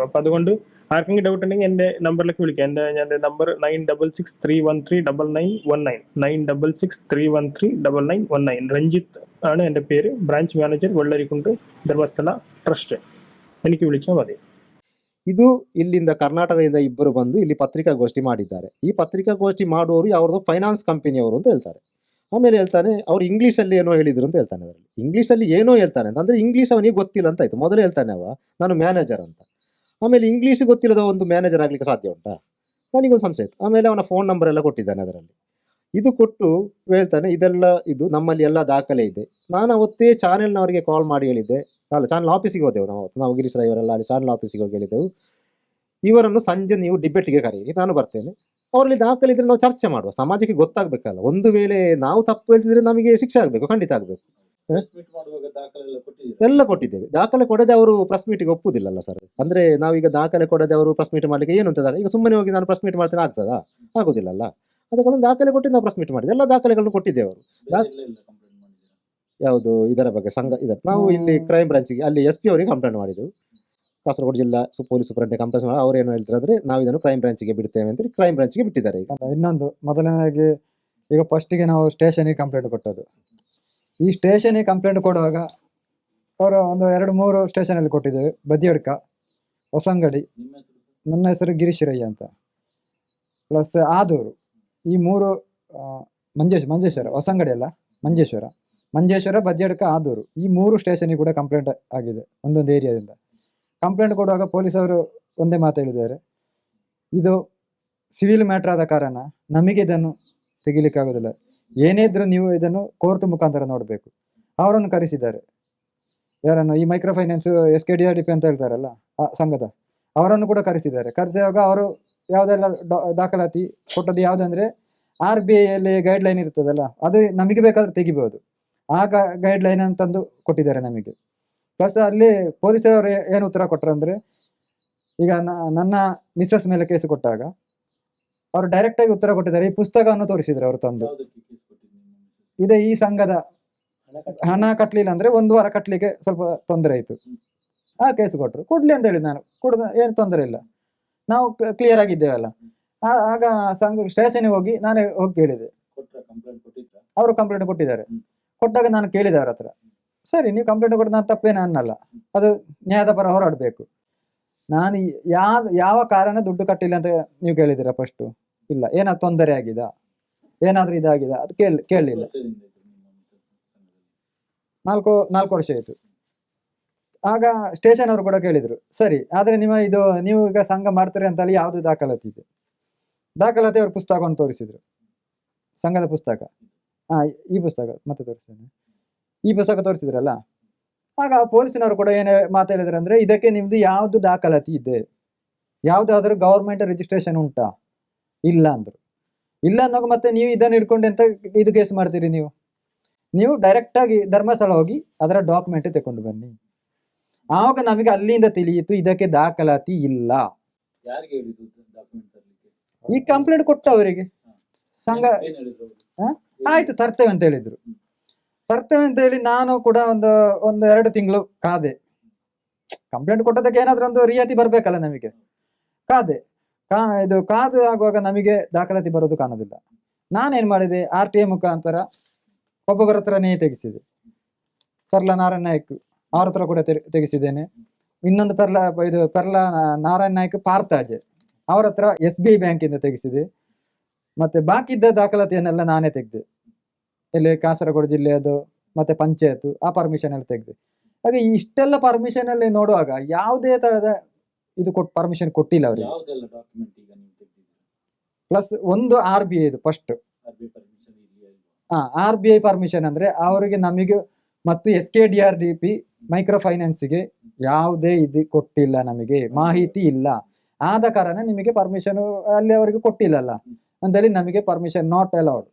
അപ്പൊ അതുകൊണ്ട് ആർക്കെങ്കിലും ഡൗട്ട് ഉണ്ടെങ്കിൽ എന്റെ നമ്പറിലേക്ക് വിളിക്കാം. എന്റെ ഞാൻ number nine double six three one three double nine one nine nine double six three one three double nine one nine Ranjith ആണ് എന്റെ പേര്. Branch manager Vellarikundu Dharmasthala trust. എനിക്ക് വിളിച്ചാൽ മതി. ಇದು ಇಲ್ಲಿಂದ ಕರ್ನಾಟಕದಿಂದ ಇಬ್ಬರು ಬಂದು ಇಲ್ಲಿ ಪತ್ರಿಕಾಗೋಷ್ಠಿ ಮಾಡಿದ್ದಾರೆ. ಈ ಪತ್ರಿಕಾಗೋಷ್ಠಿ ಮಾಡುವವರು ಯಾವ್ದು ಫೈನಾನ್ಸ್ ಕಂಪನಿಯವರು ಅಂತ ಹೇಳ್ತಾರೆ. ಆಮೇಲೆ ಹೇಳ್ತಾನೆ, ಅವ್ರು ಇಂಗ್ಲೀಷಲ್ಲಿ ಏನೋ ಹೇಳಿದ್ರು ಅಂತ ಹೇಳ್ತಾನೆ ಅದರಲ್ಲಿ. ಇಂಗ್ಲೀಷಲ್ಲಿ ಏನೋ ಹೇಳ್ತಾನೆ ಅಂತ, ಅಂದರೆ ಇಂಗ್ಲೀಷ್ ಅವನಿಗೆ ಗೊತ್ತಿಲ್ಲ ಅಂತ ಆಯ್ತು. ಮೊದಲು ಹೇಳ್ತಾನೆ ಅವ, ನಾನು ಮ್ಯಾನೇಜರ್ ಅಂತ. ಆಮೇಲೆ ಇಂಗ್ಲೀಷ್ ಗೊತ್ತಿಲ್ಲದ ಒಂದು ಮ್ಯಾನೇಜರ್ ಆಗಲಿಕ್ಕೆ ಸಾಧ್ಯ ಉಂಟಾ? ನನಗೊಂದು ಸಂಶಯ ಇತ್ತು. ಆಮೇಲೆ ಅವನ ಫೋನ್ ನಂಬರ್ ಎಲ್ಲ ಕೊಟ್ಟಿದ್ದಾನೆ ಅದರಲ್ಲಿ. ಇದು ಕೊಟ್ಟು ಹೇಳ್ತಾನೆ, ಇದೆಲ್ಲ, ಇದು ನಮ್ಮಲ್ಲಿ ಎಲ್ಲ ದಾಖಲೆ ಇದೆ. ನಾನು ಅವತ್ತೇ ಚಾನೆಲ್ನವರಿಗೆ ಕಾಲ್ ಮಾಡಿ ಹೇಳಿದ್ದೆ. ಅಲ್ಲ ಚಾನಲ್ ಆಫೀಸಿಗೆ ಹೋದೆವು ನಾವು ನಾವು ಗಿರೀಶ್ ಇವರೆಲ್ಲ ಅಲ್ಲಿ ಚಾನಲ್ ಆಫೀಸಿಗೆ ಹೋಗಿ ಹೇಳಿದೆವು ಇವರನ್ನು ಸಂಜೆ ನೀವು ಡಿಬೇಟ್ಗೆ ಕರೀರಿ ನಾನು ಬರ್ತೇನೆ ಅವರಲ್ಲಿ ದಾಖಲೆ ಇದ್ರೆ ನಾವು ಚರ್ಚೆ ಮಾಡುವ ಸಮಾಜಕ್ಕೆ ಗೊತ್ತಾಗಬೇಕಲ್ಲ ಒಂದು ವೇಳೆ ನಾವು ತಪ್ಪು ಹೇಳ್ತಿದ್ರೆ ನಮಗೆ ಶಿಕ್ಷೆ ಆಗಬೇಕು ಖಂಡಿತ ಆಗಬೇಕು ಎಲ್ಲ ಕೊಟ್ಟಿದ್ದೇವೆ ದಾಖಲೆ ಕೊಡದೆ ಅವರು ಪ್ರೆಸ್ ಮೀಟಿಗೆ ಒಪ್ಪುದಿಲ್ಲಲ್ಲ ಸರ್ ಅಂದ್ರೆ ನಾವೀಗ ದಾಖಲೆ ಕೊಡದೆ ಅವರು ಪ್ರೆಸ್ ಮೀಟ್ ಮಾಡ್ಲಿಕ್ಕೆ ಏನು ಅಂತ ಈಗ ಸುಮ್ಮನೆ ಹೋಗಿ ನಾನು ಪ್ರೆಸ್ ಮೀಟ್ ಮಾಡ್ತೇನೆ ಆಗ್ತದಾ ಆಗೋದಿಲ್ಲಲ್ಲ ಅದಕ್ಕೊಂದು ದಾಖಲೆ ಕೊಟ್ಟು ನಾವು ಪ್ರೆಸ್ ಮೀಟ್ ಮಾಡಿದ್ದೆ ಎಲ್ಲ ದಾಖಲೆಗಳನ್ನು ಕೊಟ್ಟಿದ್ದೇವೆ ಅವರು ಬೇರೆ ಎಲ್ಲ ಇಲ್ಲ ಕಂಪ್ಲೇಂಟ್ ಮಾಡಿದ್ದೀರಾ ಯಾವುದು ಇದರ ಬಗ್ಗೆ ಸಂಘ ಇದೆ. ನಾವು ಇಲ್ಲಿ ಕ್ರೈಮ್ ಬ್ರಾಂಚ್ಗೆ ಅಲ್ಲಿ ಎಸ್ ಪಿ ಅವರಿಗೆ ಕಂಪ್ಲೇಂಟ್ ಮಾಡಿದ್ವಿ. ಕಾಸರಗೋಡು ಜಿಲ್ಲಾ ಸು ಪೊಲೀಸ್ ಸೂಪರಿಂಟೆಂಡೆಂಟ್ ಕಂಪ್ಲೇಂಟ್ ಮಾಡಿ ಅವ್ರು ಏನು ಹೇಳ್ತಾರೆ ಅಂದ್ರೆ ನಾವು ಇದನ್ನು ಕ್ರೈಮ್ ಬ್ರಾಂಚ್ಗೆ ಬಿಡ್ತೇವೆ ಅಂತ ಕ್ರೈಮ್ ಬ್ರಾಂಚ್ಗೆ ಬಿಟ್ಟಿದ್ದಾರೆ ಈಗ. ಅಲ್ಲ, ಇನ್ನೊಂದು ಮೊದಲನೇದಾಗಿ ಈಗ ಫಸ್ಟಿಗೆ ನಾವು ಸ್ಟೇಷನಿಗೆ ಕಂಪ್ಲೇಂಟ್ ಕೊಟ್ಟದ್ದು. ಈ ಸ್ಟೇಷನಿಗೆ ಕಂಪ್ಲೇಂಟ್ ಕೊಡುವಾಗ ಅವರು ಒಂದು ಎರಡು ಮೂರು ಸ್ಟೇಷನಲ್ಲಿ ಕೊಟ್ಟಿದ್ದೇವೆ. ಬದಿಯಡ್ಕ ಹೊಸಂಗಡಿ? ನನ್ನ ಹೆಸರು ಗಿರೀಶ್ರಯ್ಯ ಅಂತ. ಪ್ಲಸ್ ಆದೂರು ಈ ಮೂರು ಆ, ಮಂಜೇಶ್ ಮಂಜೇಶ್ವರ ಹೊಸಂಗಡಿ ಅಲ್ಲ ಮಂಜೇಶ್ವರ. ಮಂಜೇಶ್ವರ ಬದ್ಯಡ್ಕ ಆದೂರು ಈ ಮೂರು ಸ್ಟೇಷನಿಗೆ ಕೂಡ ಕಂಪ್ಲೇಂಟ್ ಆಗಿದೆ ಒಂದೊಂದು ಏರಿಯಾದಿಂದ ಕಂಪ್ಲೇಂಟ್ ಕೊಡುವಾಗ ಪೊಲೀಸವರು ಒಂದೇ ಮಾತು ಹೇಳಿದ್ದಾರೆ. ಇದು ಸಿವಿಲ್ ಮ್ಯಾಟ್ರ್ ಆದ ಕಾರಣ ನಮಗೆ ಇದನ್ನು ತೆಗಿಲಿಕ್ಕಾಗೋದಿಲ್ಲ ಏನೇ ಇದ್ರೂ ನೀವು ಇದನ್ನು ಕೋರ್ಟ್ ಮುಖಾಂತರ ನೋಡಬೇಕು. ಅವರನ್ನು ಕರೆಸಿದ್ದಾರೆ. ಯಾರನ್ನು? ಈ micro finance S K D R D P ಅಂತ ಹೇಳ್ತಾರಲ್ಲ, ಆ ಸಂಘದ, ಅವರನ್ನು ಕೂಡ ಕರೆಸಿದ್ದಾರೆ. ಕರೆಸಿದಾಗ ಅವರು ಯಾವುದೆಲ್ಲ ದಾಖಲಾತಿ ಕೊಟ್ಟದ್ದು ಯಾವುದಂದ್ರೆ ಆರ್ ಬಿ ಐಯಲ್ಲಿ ಗೈಡ್ ಲೈನ್ ಇರ್ತದಲ್ಲ, ಅದು ನಮಗೆ ಬೇಕಾದ್ರೆ ತೆಗಿಬಹುದು ಆಗ ಗೈಡ್ ಲೈನ್ ಅಂತಂದು ಕೊಟ್ಟಿದ್ದಾರೆ ನಮಗೆ. ಪ್ಲಸ್ ಅಲ್ಲಿ ಪೊಲೀಸರವರು ಏನು ಉತ್ತರ ಕೊಟ್ಟರು ಅಂದ್ರೆ ಈಗ ನನ್ನ ಮಿಸ್ಸಸ್ ಮೇಲೆ ಕೇಸ್ ಕೊಟ್ಟಾಗ ಅವರು ಡೈರೆಕ್ಟ್ ಆಗಿ ಉತ್ತರ ಕೊಟ್ಟಿದ್ದಾರೆ. ಈ ಪುಸ್ತಕವನ್ನು ತೋರಿಸಿದ್ರು ಅವರು ತಂದು? ಇದೆ ಈ ಸಂಘದ ಹಣ ಕಟ್ಲಿಲ್ಲ. ಕಟ್ಟಲಿಲ್ಲ ಅಂದ್ರೆ ಒಂದು ವಾರ ಕಟ್ಟಲಿಕ್ಕೆ ಸ್ವಲ್ಪ ತೊಂದರೆ ಆಯಿತು. ಆ ಕೇಸ್ ಕೊಟ್ಟರು ಕೊಡ್ಲಿ ಅಂತ ಹೇಳಿ ನಾನು. ಕೊಡದ ಏನು ತೊಂದರೆ ಇಲ್ಲ. ನಾವು ಕ್ಲಿಯರ್ ಆಗಿದ್ದೇವಲ್ಲ. ಆ- ಆಗ ಸಂಘ ಸ್ಟೇಷನ್ಗೆ ಹೋಗಿ ನಾನೇ ಹೋಗಿ ಕೇಳಿದೆ. ಅವರು ಕಂಪ್ಲೇಂಟ್ ಕೊಟ್ಟಿದ್ದಾರೆ. ಕೊಟ್ಟಾಗ ನಾನು ಕೇಳಿದೆ ಅವ್ರ ಹತ್ರ, ಸರಿ, ನೀವು ಕಂಪ್ಲೇಂಟ್ ಕೊಟ್ಟು ನಾನು ತಪ್ಪೇನು ಅನ್ನಲ್ಲ, ಅದು ನ್ಯಾಯದ ಪರ ಹೋರಾಡಬೇಕು. ನಾನು ಯಾವ ಯಾವ ಕಾರಣ ದುಡ್ಡು ಕಟ್ಟಿಲ್ಲ ಅಂತ ನೀವು ಕೇಳಿದಿರಾ ಫಸ್ಟು ಇಲ್ಲ ಏನಾದ್ರು ತೊಂದರೆ ಆಗಿದ? ಏನಾದ್ರೂ ಇದಾಗಿದ? ಅದು ಕೇಳಿ, ಕೇಳಲಿಲ್ಲ. ನಾಲ್ಕು ನಾಲ್ಕು ವರ್ಷ ಆಯಿತು. ಆಗ ಸ್ಟೇಷನ್ ಅವರು ಕೂಡ ಕೇಳಿದ್ರು, ಸರಿ, ಆದರೆ ನಿಮ್ಮ ಇದು, ನೀವು ಈಗ ಸಂಘ ಮಾಡ್ತೀರಿ ಅಂತಲ್ಲಿ ಯಾವುದು ದಾಖಲಾತಿ ಇದೆ? ದಾಖಲಾತಿ ಅವ್ರ ಪುಸ್ತಕವನ್ನು ತೋರಿಸಿದ್ರು, ಸಂಘದ ಪುಸ್ತಕ. ಈ ಪುಸ್ತಕ ಮತ್ತೆ ತೋರಿಸ್ತೇನೆ. ಈ ಪುಸ್ತಕ ತೋರಿಸಿದ್ರಲ್ಲ? ಆಗ ಪೊಲೀಸಿನವರು ಕೂಡ ಏನು ಮಾತಾಡಿದ್ರು ಅಂದ್ರೆ ಇದಕ್ಕೆ ನಿಮ್ದು ಯಾವುದು ದಾಖಲಾತಿ ಇದೆ? ಯಾವುದಾದ್ರೂ ಗೌರ್ಮೆಂಟ್ ರಿಜಿಸ್ಟ್ರೇಷನ್ ಉಂಟಾ? ಇಲ್ಲ ಅಂದ್ರು. ಇಲ್ಲ ಅನ್ನೋವಾಗ ಮತ್ತೆ ನೀವು ಇದನ್ನ ಹಿಡ್ಕೊಂಡು ಎಂತ ಇದು ಕೇಸ್ ಮಾಡ್ತೀರಿ ನೀವು? ನೀವು ಡೈರೆಕ್ಟ್ ಆಗಿ ಧರ್ಮಸ್ಥಳ ಹೋಗಿ ಅದರ ಡಾಕ್ಯುಮೆಂಟ್ ತಕೊಂಡು ಬನ್ನಿ. ಆವಾಗ ನಮಗೆ ಅಲ್ಲಿಂದ ತಿಳಿಯಿತು ಇದಕ್ಕೆ ದಾಖಲಾತಿ ಇಲ್ಲ. ಈ ಕಂಪ್ಲೇಂಟ್ ಕೊಟ್ಟ ಅವರಿಗೆ ಸಂಘ ಆಯ್ತು, ತರ್ತೇವೆ ಅಂತ ಹೇಳಿದ್ರು. ತರ್ತೇವೆ ಅಂತ ಹೇಳಿ ನಾನು ಕೂಡ ಒಂದು ಒಂದು ಎರಡು ತಿಂಗಳು ಕಾದೆ. ಕಂಪ್ಲೇಂಟ್ ಕೊಟ್ಟದಕ್ಕೆ ಏನಾದ್ರೂ ಒಂದು ರಿಯಾಯಿತಿ ಬರ್ಬೇಕಲ್ಲ ನಮಗೆ. ಕಾದೆ. ಕಾ, ಇದು ಕಾದು ಆಗುವಾಗ ನಮಗೆ ದಾಖಲಾತಿ ಬರೋದು ಕಾಣೋದಿಲ್ಲ. ನಾನೇನ್ ಮಾಡಿದೆ? ಆರ್ ಟಿ ಐ ಮುಖಾಂತರ ಒಬ್ಬೊಬ್ಬರ ಹತ್ರನೇ ತೆಗೆಸಿದೆ. ಪರ್ಲ ನಾರಾಯಣ ನಾಯ್ಕ್ ಅವ್ರ ಹತ್ರ ಕೂಡ ತೆಗೆ- ತೆಗೆಸಿದ್ದೇನೆ. ಇನ್ನೊಂದು ಪರ್ಲ, ಇದು ಪರ್ಲ ನಾರಾಯಣ ನಾಯ್ಕ್ ಪಾರ್ಥಾಜೆ ಅವ್ರ ಹತ್ರ ಎಸ್ ಬಿ ಐ ಬ್ಯಾಂಕಿಂದ ತೆಗೆಸಿದೆ. ಮತ್ತೆ ಬಾಕಿ ಇದ್ದ ದಾಖಲಾತಿಯನ್ನೆಲ್ಲ ನಾನೇ ತೆಗೆದೆ. ಇಲ್ಲಿ ಕಾಸರಗೋಡು ಜಿಲ್ಲೆಯದು ಮತ್ತೆ ಪಂಚಾಯತ್ ಆ ಪರ್ಮಿಷನ್ ಎಲ್ಲ ತೆಗೆದೆ. ಹಾಗೆ ಇಷ್ಟೆಲ್ಲ ಪರ್ಮಿಷನ್ ಅಲ್ಲಿ ನೋಡುವಾಗ ಯಾವುದೇ ತರದ ಇದು ಕೊಟ್ಟು ಪರ್ಮಿಷನ್ ಕೊಟ್ಟಿಲ್ಲ ಅವ್ರಿಗೆ. ಪ್ಲಸ್ ಒಂದು ಆರ್ ಬಿ ಐದು ಫಸ್ಟ್ ಹಾ ಆರ್ ಬಿ ಐ ಪರ್ಮಿಷನ್ ಅಂದ್ರೆ ಅವರಿಗೆ ನಮಗೆ ಮತ್ತು S K D R D P micro ಫೈನಾನ್ಸ್ಗೆ ಯಾವುದೇ ಇದು ಕೊಟ್ಟಿಲ್ಲ ನಮಗೆ ಮಾಹಿತಿ ಇಲ್ಲ. ಆದ ಕಾರಣ ನಿಮಗೆ ಪರ್ಮಿಷನ್ ಅಲ್ಲಿ ಅವರಿಗೆ ಕೊಟ್ಟಿಲ್ಲಲ್ಲ. ಅಂತೇಳಿ ನಮಗೆ ಪರ್ಮಿಷನ್ ನಾಟ್ ಅಲೌಡ್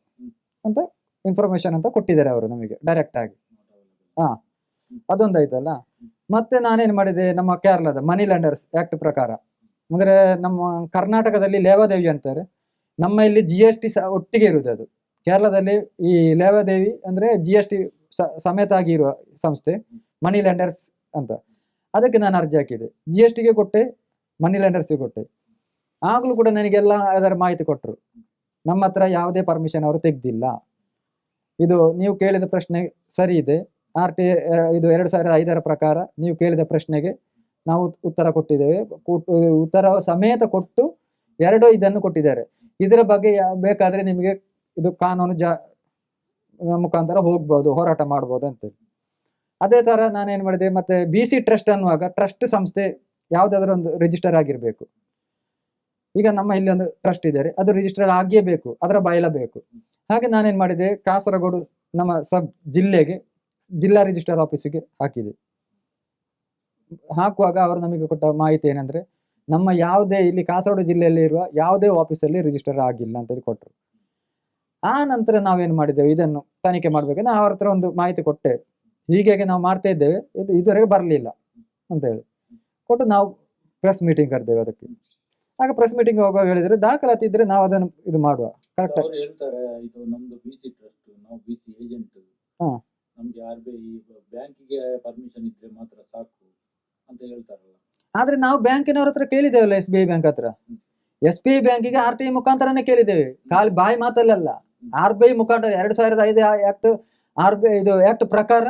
ಅಂತ ಇನ್ಫಾರ್ಮೇಶನ್ ಅಂತ ಕೊಟ್ಟಿದ್ದಾರೆ ಅವರು ನಮಗೆ ಡೈರೆಕ್ಟ್ ಆಗಿ. ಹಾ. ಅದೊಂದಾಯ್ತಲ್ಲ? ಮತ್ತೆ ನಾನೇನ್ ಮಾಡಿದೆ? ನಮ್ಮ ಕೇರಳದ ಮನಿ ಲ್ಯಾಂಡರ್ಸ್ ಆಕ್ಟ್ ಪ್ರಕಾರ. ಅಂದ್ರೆ ನಮ್ಮ ಕರ್ನಾಟಕದಲ್ಲಿ ಲೇವಾದೇವಿ ಅಂತಾರೆ. ನಮ್ಮ ಇಲ್ಲಿ ಜಿ ಎಸ್ ಟಿ ಒಟ್ಟಿಗೆ ಇರುವುದು ಅದು. ಕೇರಳದಲ್ಲಿ ಈ ಲೇವಾದೇವಿ ಅಂದ್ರೆ ಜಿ ಎಸ್ ಟಿ ಸಮೇತ ಆಗಿರುವ ಸಂಸ್ಥೆ ಮನಿ ಲ್ಯಾಂಡರ್ಸ್ ಅಂತ. ಅದಕ್ಕೆ ನಾನು ಅರ್ಜಿ ಹಾಕಿದೆ. ಜಿ ಎಸ್ ಟಿಗೆ ಕೊಟ್ಟೆ ಮನಿ ಲ್ಯಾಂಡರ್ಸ್ಗೆ ಕೊಟ್ಟೆ. ಆಗಲೂ ಕೂಡ ನನಗೆಲ್ಲ ಅದರ ಮಾಹಿತಿ ಕೊಟ್ಟರು ನಮ್ಮ ಹತ್ರ ಯಾವುದೇ ಪರ್ಮಿಷನ್ ಅವರು ತೆಗ್ದಿಲ್ಲ. ಇದು ನೀವು ಕೇಳಿದ ಪ್ರಶ್ನೆ ಸರಿ ಇದೆ. ಆರ್ ಟಿ ಇದು ಎರಡು ಸಾವಿರದ ಐದರ ಪ್ರಕಾರ ನೀವು ಕೇಳಿದ ಪ್ರಶ್ನೆಗೆ ನಾವು ಉತ್ತರ ಕೊಟ್ಟಿದ್ದೇವೆ. ಉತ್ತರ ಸಮೇತ ಕೊಟ್ಟು ಎರಡು ಇದನ್ನು ಕೊಟ್ಟಿದ್ದಾರೆ. ಇದರ ಬಗ್ಗೆ ಬೇಕಾದರೆ ನಿಮಗೆ ಇದು ಕಾನೂನು ಜಾ, ಮುಖಾಂತರ ಹೋಗ್ಬೋದು, ಹೋರಾಟ ಮಾಡ್ಬೋದು ಅಂತೇಳಿ ಅದೇ ತರ ನಾನೇನ್ ಮಾಡಿದೆ, ಮತ್ತೆ ಬಿ ಸಿ ಟ್ರಸ್ಟ್ ಅನ್ನುವಾಗ ಟ್ರಸ್ಟ್ ಸಂಸ್ಥೆ ಯಾವುದಾದ್ರೂ ಒಂದು ರಿಜಿಸ್ಟರ್ ಆಗಿರ್ಬೇಕು. ಈಗ ನಮ್ಮ ಇಲ್ಲಿ ಒಂದು ಟ್ರಸ್ಟ್ ಇದೆ ಅದು ರಿಜಿಸ್ಟರ್ ಆಗಿಯೇ ಬೇಕು. ಅದರ ಬಯಲ ಬೇಕು. ಹಾಗೆ ನಾನೇನ್ ಮಾಡಿದೆ? ಕಾಸರಗೋಡು ನಮ್ಮ ಸಬ್ ಜಿಲ್ಲೆಗೆ ಜಿಲ್ಲಾ ರಿಜಿಸ್ಟರ್ ಆಫೀಸಿಗೆ ಹಾಕಿದೆ. ಹಾಕುವಾಗ ಅವರು ನಮಗೆ ಕೊಟ್ಟ ಮಾಹಿತಿ ಏನಂದ್ರೆ, ನಮ್ಮ ಯಾವುದೇ ಇಲ್ಲಿ ಕಾಸರಗೋಡು ಜಿಲ್ಲೆಯಲ್ಲಿ ಇರುವ ಯಾವುದೇ ಆಫೀಸಲ್ಲಿ ರಿಜಿಸ್ಟರ್ ಆಗಿಲ್ಲ ಅಂತೇಳಿ ಕೊಟ್ಟರು ಆ ನಂತರ ನಾವೇನ್ ಮಾಡಿದ್ದೇವೆ? ಇದನ್ನು ತನಿಖೆ ಮಾಡ್ಬೇಕಂದ್ರೆ ಅವ್ರ ಹತ್ರ ಒಂದು ಮಾಹಿತಿ ಕೊಟ್ಟೆ. ಹೀಗೆ ನಾವು ಮಾಡ್ತಾ ಇದ್ದೇವೆ. ಇದು ಇದುವರೆಗೆ ಬರಲಿಲ್ಲ ಅಂತ ಹೇಳಿ. ಕೊಟ್ಟು ನಾವು ಪ್ರೆಸ್ ಮೀಟಿಂಗ್ ಕರೆದೇವೆ ಅದಕ್ಕೆ. ಆಗ ಪ್ರೆಸ್ ಮೀಟಿಂಗ್ ಹೋಗುವಾಗ ಹೇಳಿದ್ರೆ ದಾಖಲಾತಿ ಇದ್ರೆ ನಾವು ಅದನ್ನು ಇದು ಮಾಡುವ. ಕರೆಕ್ಟ್ ಅವ್ರು ಹೇಳ್ತಾರೆ ಇದು ನಮ್ದು ಬಿ ಸಿ ಟ್ರಸ್ಟ್ ನಾವು ಬಿ ಸಿ ಏಜೆಂಟ್ ಹಾ. ನಮ್ಗೆ ಆರ್ ಬಿ ಐ ಬ್ಯಾಂಕಿಗೆ ಪರ್ಮಿಷನ್ ಇದ್ರೆ ಮಾತ್ರ ಸಾಕು ಅಂತ ಹೇಳ್ತಾರಲ್ಲ. ಆದ್ರೆ ನಾವು ಬ್ಯಾಂಕಿನವ್ರ ಹತ್ರ ಕೇಳಿದ್ದೇವಲ್ಲ ಎಸ್ ಬಿ ಐ ಬ್ಯಾಂಕ್ ಹತ್ರ? ಎಸ್ ಬಿ ಐ ಬ್ಯಾಂಕಿಗೆ ಆರ್ ಟಿ ಐ ಮುಖಾಂತರನೇ ಕೇಳಿದ್ದೇವೆ. ಖಾಲಿ ಬಾಯಿ ಮಾತಲ್ಲಲ್ಲ. ಆರ್ ಬಿ ಐ ಮುಖಾಂತರ ಎರಡ್ ಸಾವಿರದ ಐದು ಆಕ್ಟ್ ಆರ್ ಬಿ ಇದು ಆಕ್ಟ್ ಪ್ರಕಾರ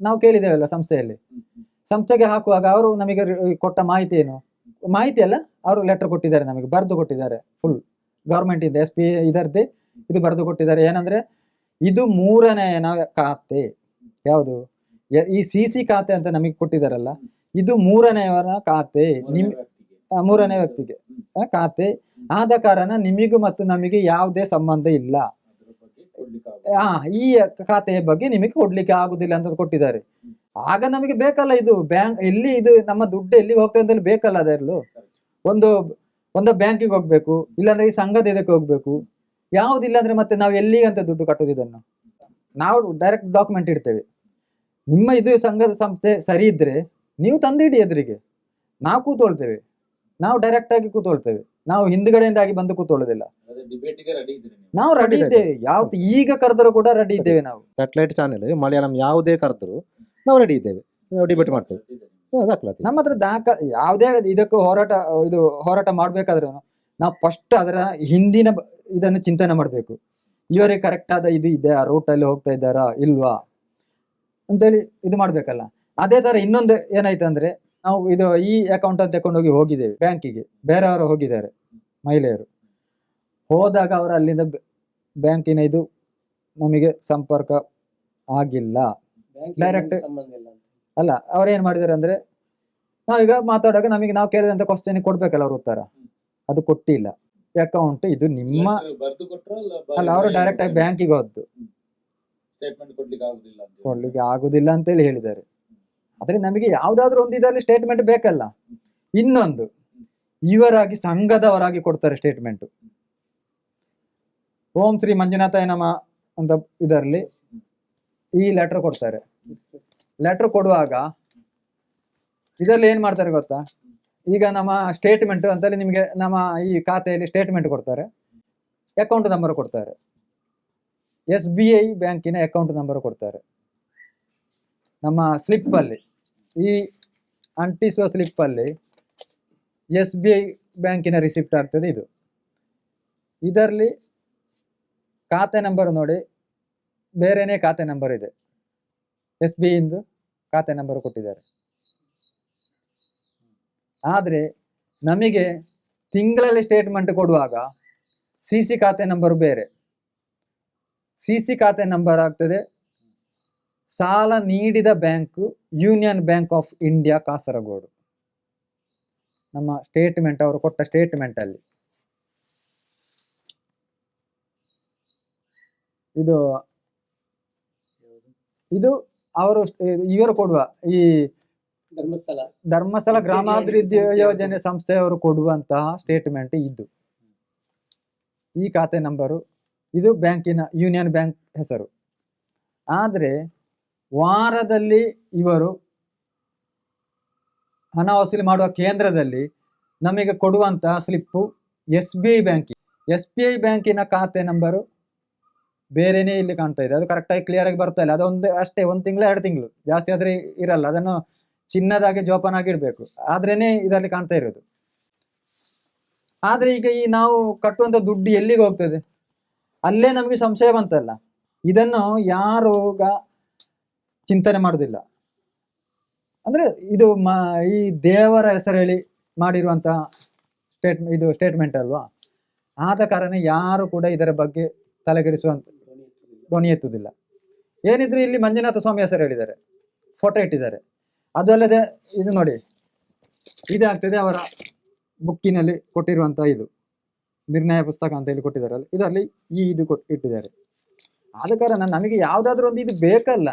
ನಾವು ಕೇಳಿದ್ದೇವಲ್ಲ ಸಂಸ್ಥೆಯಲ್ಲಿ. ಸಂಸ್ಥೆಗೆ ಹಾಕುವಾಗ ಅವರು ನಮಗೆ ರಿ- ಕೊಟ್ಟ ಮಾಹಿತಿ ಏನು? ಮಾಹಿತಿ ಅಲ್ಲ ಅವರು ಲೆಟರ್ ಕೊಟ್ಟಿದ್ದಾರೆ ನಮಗೆ ಬರೆದು ಕೊಟ್ಟಿದ್ದಾರೆ ಫುಲ್ ಗೌರ್ಮೆಂಟ್ ಇಂದ ಎಸ್ ಪಿ ಇದರದ್ದೇ ಇದು ಬರೆದು ಕೊಟ್ಟಿದ್ದಾರೆ. ಏನಂದ್ರೆ ಇದು ಮೂರನೇ ಖಾತೆ. ಯಾವುದು? ಈ ಸಿ ಸಿ ಖಾತೆ ಅಂತ ನಮಗೆ ಕೊಟ್ಟಿದ್ದಾರಲ್ಲ ಇದು ಮೂರನೆಯವರ ಖಾತೆ. ನಿಮ್. ಮೂರನೇ ವ್ಯಕ್ತಿಗೆ ಖಾತೆ. ಆದ ಕಾರಣ ನಿಮಗೂ ಮತ್ತು ನಮಗೆ ಯಾವುದೇ ಸಂಬಂಧ ಇಲ್ಲ. ಆ ಈ ಖಾತೆಯ ಬಗ್ಗೆ ನಿಮಗೆ ಕೊಡ್ಲಿಕ್ಕೆ ಆಗುದಿಲ್ಲ ಅಂತ ಕೊಟ್ಟಿದ್ದಾರೆ. ಆಗ ನಮಗೆ ಬೇಕಲ್ಲ ಇದು ಬ್ಯಾಂಕ್ ಎಲ್ಲಿ ಇದು ನಮ್ಮ ದುಡ್ಡು ಎಲ್ಲಿಗೆ ಹೋಗ್ತದೆ ಅಂತ ಬೇಕಲ್ಲ ಅದರಲ್ಲೂ. ಒಂದು ಒಂದು ಬ್ಯಾಂಕಿಗೆ ಹೋಗ್ಬೇಕು ಇಲ್ಲಾಂದ್ರೆ ಈ ಸಂಘದ ಇದಕ್ಕೆ ಹೋಗ್ಬೇಕು. ಯಾವುದಿಲ್ಲ ಅಂದ್ರೆ ಮತ್ತೆ ನಾವು ಎಲ್ಲಿಗೆ ಅಂತ ದುಡ್ಡು ಕಟ್ಟೋದು ಇದನ್ನು. ನಾವು ಡೈರೆಕ್ಟ್ ಡಾಕ್ಯುಮೆಂಟ್ ಇಡ್ತೇವೆ. ನಿಮ್ಮ ಇದು ಸಂಘದ ಸಂಸ್ಥೆ ಸರಿ ಇದ್ರೆ ನೀವು ತಂದಿಡಿ ಎದುರಿಗೆ. ನಾವು ಕೂತ್ಕೊಳ್ತೇವೆ ನಾವು ಡೈರೆಕ್ಟ್ ಆಗಿ ಕೂತೊಳ್ತೇವೆ. ನಾವು ಹಿಂದ್ಗಡೆಯಿಂದಾಗಿ ಬಂದು ಕೂತೊಳ್ಳೋದಿಲ್ಲ ಅದೇ ಡಿಬೇಟಿಗೆ ರೆಡಿ ಇದ್ರಿ ನೀವು. ನಾವು ರೆಡಿ ಇದ್ದೇವೆ. ಯಾವ್ದು ಈಗ ಕರೆದರೂ ಕೂಡ ರೆಡಿ ಇದ್ದೇವೆ ನಾವು. ಸ್ಯಾಟಲೈಟ್ ಚಾನೆಲ್ ಮಲಯಾಳಂ ಯಾವುದೇ ಕರೆದ್ರು ನಾವು ರೆಡಿ ಇದ್ದೇವೆ. ನಾವು ಡಿಬೇಟ್ ಮಾಡ್ತೇವೆ. ದಾಖಲಾತಿ ನಮ್ಮ ಹತ್ರ ದಾಖ, ಯಾವುದೇ ಇದಕ್ಕೂ ಹೋರಾಟ, ಇದು ಹೋರಾಟ ಮಾಡಬೇಕಾದ್ರೆ ನಾವು ಫಸ್ಟ್ ಅದರ ಹಿಂದಿನ ಇದನ್ನು ಚಿಂತನೆ ಮಾಡಬೇಕು. ಇವರೇ ಕರೆಕ್ಟ್ ಆದ ಇದು ಇದೆ ಆ ರೂಟಲ್ಲಿ ಹೋಗ್ತಾ ಇದ್ದಾರಾ? ಇಲ್ವಾ? ಅಂತೇಳಿ ಇದು ಮಾಡ್ಬೇಕಲ್ಲ. ಅದೇ ತರ ಇನ್ನೊಂದು ಏನಾಯ್ತು ಅಂದ್ರೆ, ನಾವು ಇದು ಈ ಅಕೌಂಟ್ ಅಂತ ತಗೊಂಡೋಗಿ ಹೋಗಿದ್ದೇವೆ ಬ್ಯಾಂಕಿಗೆ ಬೇರೆಯವರು ಹೋಗಿದ್ದಾರೆ, ಮಹಿಳೆಯರು. ಹೋದಾಗ ಅವರು ಅಲ್ಲಿಂದ ಬ್ಯಾಂಕಿನ ಇದು ನಮಗೆ ಸಂಪರ್ಕ ಆಗಿಲ್ಲ. Direct- ಅಲ್ಲ ಅವ್ರು ಏನ್ ಮಾಡಿದಾರೆ ಅಂದ್ರೆ ನಾವೀಗ ಮಾತಾಡುವಾಗ ನಮಗೆ ನಾವು ಕೇಳಿದಂತ ಕ್ವಶನ್ ಕೊಡ್ಬೇಕಲ್ಲ ಅವ್ರ ಉತ್ತರ. ಅದು ಕೊಟ್ಟಿಲ್ಲ. ಅಕೌಂಟ್ ಇದು ನಿಮ್ಮ ಬರ್ದು ಕೊಟ್ರ ಅಲ್ಲ ಅವರು ಡೈರೆಕ್ಟ್ ಆಗಿ ಬ್ಯಾಂಕಿಗೆ ಹೋದ್ದು. ಸ್ಟೇಟ್ಮೆಂಟ್ ಕೊಡ್ಲಿಕ್ಕೆ ಆಗುದಿಲ್ಲ ಅಂತ ಹೇಳಿ. ಕೊಡ್ಲಿಕ್ಕೆ ಆಗುದಿಲ್ಲ ಅಂತೇಳಿ ಹೇಳಿದ್ದಾರೆ. ಆದ್ರೆ ನಮಗೆ ಯಾವ್ದಾದ್ರು ಒಂದು ಇದರಲ್ಲಿ ಸ್ಟೇಟ್ಮೆಂಟ್ ಬೇಕಲ್ಲ. ಇನ್ನೊಂದು ಇವರಾಗಿ ಸಂಘದವರಾಗಿ ಕೊಡ್ತಾರೆ ಸ್ಟೇಟ್ಮೆಂಟ್ ಓಂ ಶ್ರೀ ಮಂಜುನಾಥ ಏನಮ್ಮ ಅಂತ ಇದರಲ್ಲಿ ಈ ಲೆಟರ್ ಕೊಡ್ತಾರೆ. ಲೆಟರ್ ಕೊಡುವಾಗ ಇದರಲ್ಲಿ ಏನ್ ಮಾಡ್ತಾರೆ ಗೊತ್ತಾ? ಈಗ ನಮ್ಮ ಸ್ಟೇಟ್ಮೆಂಟ್ ಅಂತಲ್ಲಿ ನಿಮಗೆ ನಮ್ಮ ಈ ಖಾತೆಯಲ್ಲಿ ಸ್ಟೇಟ್ಮೆಂಟ್ ಕೊಡ್ತಾರೆ. ಅಕೌಂಟ್ ನಂಬರ್ ಕೊಡ್ತಾರೆ. ಎಸ್ ಬಿ ಐ ಬ್ಯಾಂಕಿನ ಅಕೌಂಟ್ ನಂಬರ್ ಕೊಡ್ತಾರೆ. ನಮ್ಮ ಸ್ಲಿಪ್ಪಲ್ಲಿ ಈ ಅಂಟಿಸುವ ಸ್ಲಿಪ್ಪಲ್ಲಿ ಎಸ್ ಬಿ ಐ ಬ್ಯಾಂಕಿನ ರಿಸಿಪ್ಟ್ ಆಗ್ತದೆ ಇದು. ಇದರಲ್ಲಿ ಖಾತೆ ನಂಬರ್ ನೋಡಿ ಬೇರೆನೇ ಖಾತೆ ನಂಬರ್ ಇದೆ. ಎಸ್ ಬಿ ಇಂದು ಖಾತೆ ನಂಬರ್ ಕೊಟ್ಟಿದ್ದಾರೆ. ಆದರೆ ನಮಗೆ ತಿಂಗಳಲ್ಲಿ ಸ್ಟೇಟ್ಮೆಂಟ್ ಕೊಡುವಾಗ ಸಿ ಸಿ ಖಾತೆ ನಂಬರ್ ಬೇರೆ. ಸಿ ಸಿ ಖಾತೆ ನಂಬರ್ ಆಗ್ತದೆ. ಸಾಲ ನೀಡಿದ bank Union Bank of India Kasaragod. ನಮ್ಮ ಸ್ಟೇಟ್ಮೆಂಟ್ ಅವರು ಕೊಟ್ಟ ಸ್ಟೇಟ್ಮೆಂಟ್ ಅಲ್ಲಿ. ಇದು ಇದು ಅವರು ಇವರು ಕೊಡುವ ಈ ಧರ್ಮಸ್ಥಳ. ಧರ್ಮಸ್ಥಳ ಗ್ರಾಮಾಭಿವೃದ್ಧಿ ಯೋಜನೆ ಸಂಸ್ಥೆಯವರು ಕೊಡುವಂತಹ ಸ್ಟೇಟ್ಮೆಂಟ್ ಇದು ಈ ಖಾತೆ ನಂಬರು ಇದು ಬ್ಯಾಂಕಿನ ಯೂನಿಯನ್ ಬ್ಯಾಂಕ್ ಹೆಸರು. ಆದರೆ ವಾರದಲ್ಲಿ ಇವರು ಹಣ ವಸೂಲಿ ಮಾಡುವ ಕೇಂದ್ರದಲ್ಲಿ ನಮಗೆ ಕೊಡುವಂತಹ ಸ್ಲಿಪ್ಪು ಎಸ್ ಬಿ ಐ ಬ್ಯಾಂಕಿ ಎಸ್ ಬಿ ಐ ಬ್ಯಾಂಕಿನ ಖಾತೆ ನಂಬರು ಬೇರೆನೇ ಇಲ್ಲಿ ಕಾಣ್ತಾ ಇದೆ. ಅದು ಕರೆಕ್ಟಾಗಿ ಕ್ಲಿಯರ್ ಆಗಿ ಬರ್ತಾ ಇಲ್ಲ. ಅದೊಂದು ಅಷ್ಟೇ, ಒಂದು ತಿಂಗಳು, ಎರಡು ತಿಂಗಳು. ಜಾಸ್ತಿ ಆದರೆ ಇರಲ್ಲ. ಅದನ್ನು ಚಿನ್ನದಾಗೆ ಜೋಪಾನಾಗಿ ಇಡಬೇಕು. ಆದ್ರೇನೆ ಇದರಲ್ಲಿ ಕಾಣ್ತಾ ಇರೋದು. ಆದ್ರೆ ಈಗ ಈ ನಾವು ಕಟ್ಟುವಂತ ದುಡ್ಡು ಎಲ್ಲಿಗೆ ಹೋಗ್ತದೆ? ಅಲ್ಲೇ ನಮಗೆ ಸಂಶಯ ಬಂತಲ್ಲ. ಇದನ್ನು ಯಾರು ಚಿಂತನೆ ಮಾಡುದಿಲ್ಲ. ಅಂದ್ರೆ ಇದು ಈ ದೇವರ ಹೆಸರು ಹೇಳಿ ಮಾಡಿರುವಂತಹ ಸ್ಟೇಟ್, ಇದು ಸ್ಟೇಟ್ಮೆಂಟ್ ಅಲ್ವಾ? ಆದ ಕಾರಣ ಯಾರು ಕೂಡ ಇದರ ಬಗ್ಗೆ ತಲೆಗೆಡಿಸುವಂತ ಧ್ವನಿ ಎತ್ತುವುದಿಲ್ಲ. ಏನಿದ್ರು ಇಲ್ಲಿ ಮಂಜುನಾಥ ಸ್ವಾಮಿ ಹೆಸರು ಹೇಳಿದ್ದಾರೆ. ಫೋಟೋ ಇಟ್ಟಿದ್ದಾರೆ. ಅದು ಅಲ್ಲದೆ ಇದು ನೋಡಿ ಇದಾಗ್ತದೆ ಅವರ ಬುಕ್ಕಿನಲ್ಲಿ ಕೊಟ್ಟಿರುವಂತ ಇದು. ನಿರ್ಣಯ ಪುಸ್ತಕ ಅಂತ ಹೇಳಿ ಕೊಟ್ಟಿದ್ದಾರಲ್ಲ, ಇದರಲ್ಲಿ ಈ ಇದು ಕೊಟ್ಟು ಇಟ್ಟಿದ್ದಾರೆ. ಆದ ಕಾರಣ ನಮಗೆ ಯಾವ್ದಾದ್ರು ಒಂದು ಇದು ಬೇಕಲ್ಲ.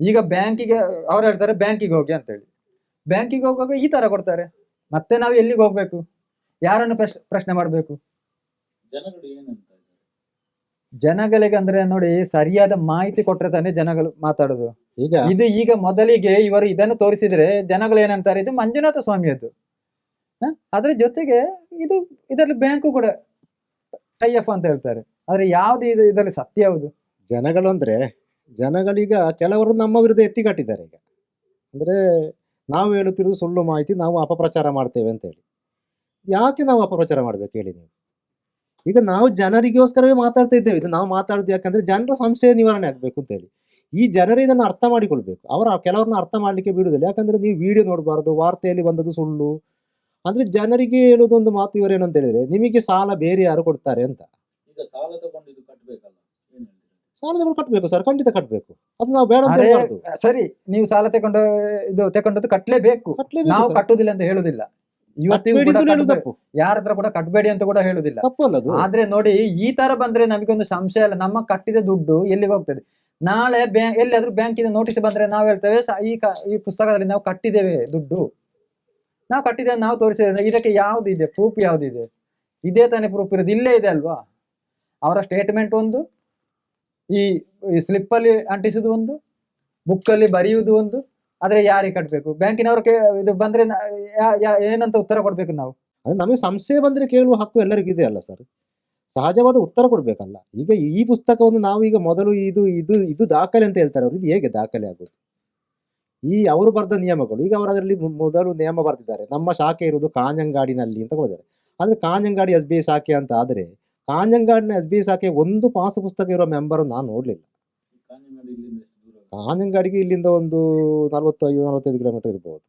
ಈಗ ಬ್ಯಾಂಕಿಗೆ, ಅವ್ರು ಹೇಳ್ತಾರೆ ಬ್ಯಾಂಕಿಗೆ ಹೋಗಿ ಅಂತೇಳಿ. ಬ್ಯಾಂಕಿಗೆ ಹೋಗುವಾಗ ಈ ತರ ಕೊಡ್ತಾರೆ. ಮತ್ತೆ ನಾವು ಎಲ್ಲಿಗೆ ಹೋಗ್ಬೇಕು? ಯಾರನ್ನು ಪ್ರಶ್ನೆ ಪ್ರಶ್ನೆ ಮಾಡಬೇಕು? ಜನಗಳು ಜನಗಳಿಗೆ ಅಂದ್ರೆ ನೋಡಿ ಸರಿಯಾದ ಮಾಹಿತಿ ಕೊಟ್ರೆ ತಾನೇ ಜನಗಳು ಮಾತಾಡೋದು. ಈಗ? ಇದು ಈಗ ಮೊದಲಿಗೆ ಇವರು ಇದನ್ನು ತೋರಿಸಿದ್ರೆ ಜನಗಳು ಏನಂತಾರೆ ಇದು ಮಂಜುನಾಥ ಸ್ವಾಮಿಯದ್ದು. ಅದು ಅದ್ರ ಜೊತೆಗೆ ಇದು ಇದರಲ್ಲಿ ಬ್ಯಾಂಕು ಕೂಡ ಟೈ ಎಫ್ ಅಂತ ಹೇಳ್ತಾರೆ. ಆದ್ರೆ ಯಾವ್ದು ಇದು ಇದರಲ್ಲಿ ಸತ್ಯ ಯಾವುದು? ಜನಗಳು ಅಂದ್ರೆ ಜನಗಳೀಗ ಕೆಲವರು ನಮ್ಮ ವಿರುದ್ಧ ಎತ್ತಿಕಟ್ಟಿದ್ದಾರೆ ಈಗ. ಅಂದ್ರೆ ನಾವು ಹೇಳುತ್ತಿರುವುದು ಸುಳ್ಳು ಮಾಹಿತಿ ನಾವು ಅಪಪ್ರಚಾರ ಮಾಡ್ತೇವೆ ಅಂತ ಹೇಳಿ. ಯಾಕೆ ನಾವು ಅಪಪ್ರಚಾರ ಮಾಡ್ಬೇಕು ಹೇಳಿ ನೀವು? ಈಗ ನಾವು ಜನರಿಗೋಸ್ಕರವೇ ಮಾತಾಡ್ತಾ ಇದ್ದೇವೆ. ಇದು ನಾವು ಮಾತಾಡೋದು ಯಾಕಂದ್ರೆ ಜನರ ಸಂಶಯ ನಿವಾರಣೆ ಆಗಬೇಕು ಅಂತ ಹೇಳಿ. ಈ ಜನರು ಇದನ್ನು ಅರ್ಥ ಮಾಡಿಕೊಳ್ಬೇಕು. ಅವರ ಕೆಲವ್ರನ್ನ ಅರ್ಥ ಮಾಡ್ಲಿಕ್ಕೆ ಬಿಡುದಿಲ್ಲ ಯಾಕಂದ್ರೆ ನೀವು ವಿಡಿಯೋ ನೋಡಬಾರ್ದು ವಾರ್ತೆಯಲ್ಲಿ ಬಂದದ್ದು ಸುಳ್ಳು. ಅಂದ್ರೆ ಜನರಿಗೆ ಹೇಳೋದೊಂದು ಮಾತು ಇವರೇನು ಅಂತ ಹೇಳಿದ್ರೆ ನಿಮಗೆ ಸಾಲ ಬೇರೆ ಯಾರು ಕೊಡ್ತಾರೆ ಅಂತ. ಈಗ ಸಾಲ ತಗೊಂಡು ಇದು ಕಟ್ಟಬೇಕಲ್ಲ ಏನ್ ಹೇಳ್ತೀರಾ? ಸಾಲದವರು ಕಟ್ಟಬೇಕು ಸರ್ ಖಂಡಿತ ಕಟ್ಟಬೇಕು ಅದು ನಾವು ಬೇಡ ಅಂತ ಅದೇ ಹೇಳ್ಬಾರ್ದು. ಸರಿ ನೀವು ಸಾಲ ತಗೊಂಡು ಇದು ತಗೊಂಡದ್ದು ಕಟ್ಲೇಬೇಕು. ಕಟ್ಲೇಬೇಕು ನಾವು. ಕಟ್ಟುದಿಲ್ಲ ಅಂತ ಹೇಳುದಿಲ್ಲ ಯಾರ ಹತ್ರ ಕೂಡ ಕಟ್ಬೇಡಿ ಅಂತ ಕೂಡ ಹೇಳುದಿಲ್ಲ. ಆದ್ರೆ ನೋಡಿ ಈ ತರ ಬಂದ್ರೆ ನಮಗೊಂದು ಸಂಶಯ ಇಲ್ಲ. ನಮ್ಮ ಕಟ್ಟಿದ ದುಡ್ಡು ಎಲ್ಲಿಗೆ ಹೋಗ್ತದೆ? ನಾಳೆ ಬ್ಯಾ ಎಲ್ಲಿಯಾದ್ರೂ ಬ್ಯಾಂಕಿಂದ ನೋಟಿಸ್ ಬಂದ್ರೆ ನಾವು ಹೇಳ್ತೇವೆ ಈ ಈ ಪುಸ್ತಕದಲ್ಲಿ ನಾವು ಕಟ್ಟಿದ್ದೇವೆ ದುಡ್ಡು. ನಾವು ಕಟ್ಟಿದ್ದೇವೆ ನಾವು ತೋರಿಸಿದ್ದೇವೆ ಇದಕ್ಕೆ ಯಾವ್ದು ಇದೆ? ಪ್ರೂಫ್ ಯಾವ್ದಿದೆ ಇದೇ? ತಾನೇ ಪ್ರೂಫ್ ಇರೋದು. ಇಲ್ಲೇ ಇದೆ ಅಲ್ವಾ? ಅವರ ಸ್ಟೇಟ್ಮೆಂಟ್ ಒಂದು ಈ ಸ್ಲಿಪ್ ಅಲ್ಲಿ ಅಂಟಿಸುದು ಒಂದು ಬುಕ್ಕಲ್ಲಿ ಅಲ್ಲಿ ಬರೆಯುವುದು ಒಂದು ಆದ್ರೆ ಯಾರಿಗೆ ಕಟ್ಟಬೇಕು ಬ್ಯಾಂಕಿನವರು ಇದು ಬಂದ್ರೆ ಏನಂತ ಉತ್ತರ ಕೊಡ್ಬೇಕು ನಾವು? ಅಂದ್ರೆ ನಮಗೆ ಸಂಶಯ ಬಂದ್ರೆ ಕೇಳುವ ಹಕ್ಕು ಎಲ್ಲರಿಗೂ ಇದೆ ಅಲ್ಲ ಸರ್? ಸಹಜವಾದ ಉತ್ತರ ಕೊಡ್ಬೇಕಲ್ಲ. ಈಗ ಈ ಪುಸ್ತಕವನ್ನು ನಾವು ಈಗ ಮೊದಲು ಇದು ಇದು ಇದು ದಾಖಲೆ ಅಂತ ಹೇಳ್ತಾರೆ ಅವರು. ಇದು ಹೇಗೆ ದಾಖಲೆ ಆಗೋದು? ಈ ಅವರು ಬರೆದ ನಿಯಮಗಳು, ಈಗ ಅವರು ಅದರಲ್ಲಿ ಮೊದಲು ನಿಯಮ ಬರೆದಿದ್ದಾರೆ. ನಮ್ಮ ಶಾಖೆ ಇರುವುದು ಕಾಂಜಂಗಾಡಿನಲ್ಲಿ ಅಂತ ಹೋದರೆ ಆದ್ರೆ ಕಾಂಜಂಗಾಡಿ ಎಸ್ ಬಿ ಐ ಶಾಖೆ ಅಂತ ಆದರೆ, ಕಾಂಜಂಗಾಡಿನ ಎಸ್ ಬಿ ಐ ಶಾಖೆ ಒಂದು ಪಾಸ್ ಪುಸ್ತಕ ಇರುವ ಮೆಂಬರ್ ನಾನು ನೋಡ್ಲಿಲ್ಲ. ಕಾಂಜಂಗಾಡಿಗೆ ಇಲ್ಲಿಂದ ಒಂದು ನಲವತ್ತೈದು ನಲವತ್ತೈದು ಕಿಲೋಮೀಟರ್ ಇರ್ಬೋದು.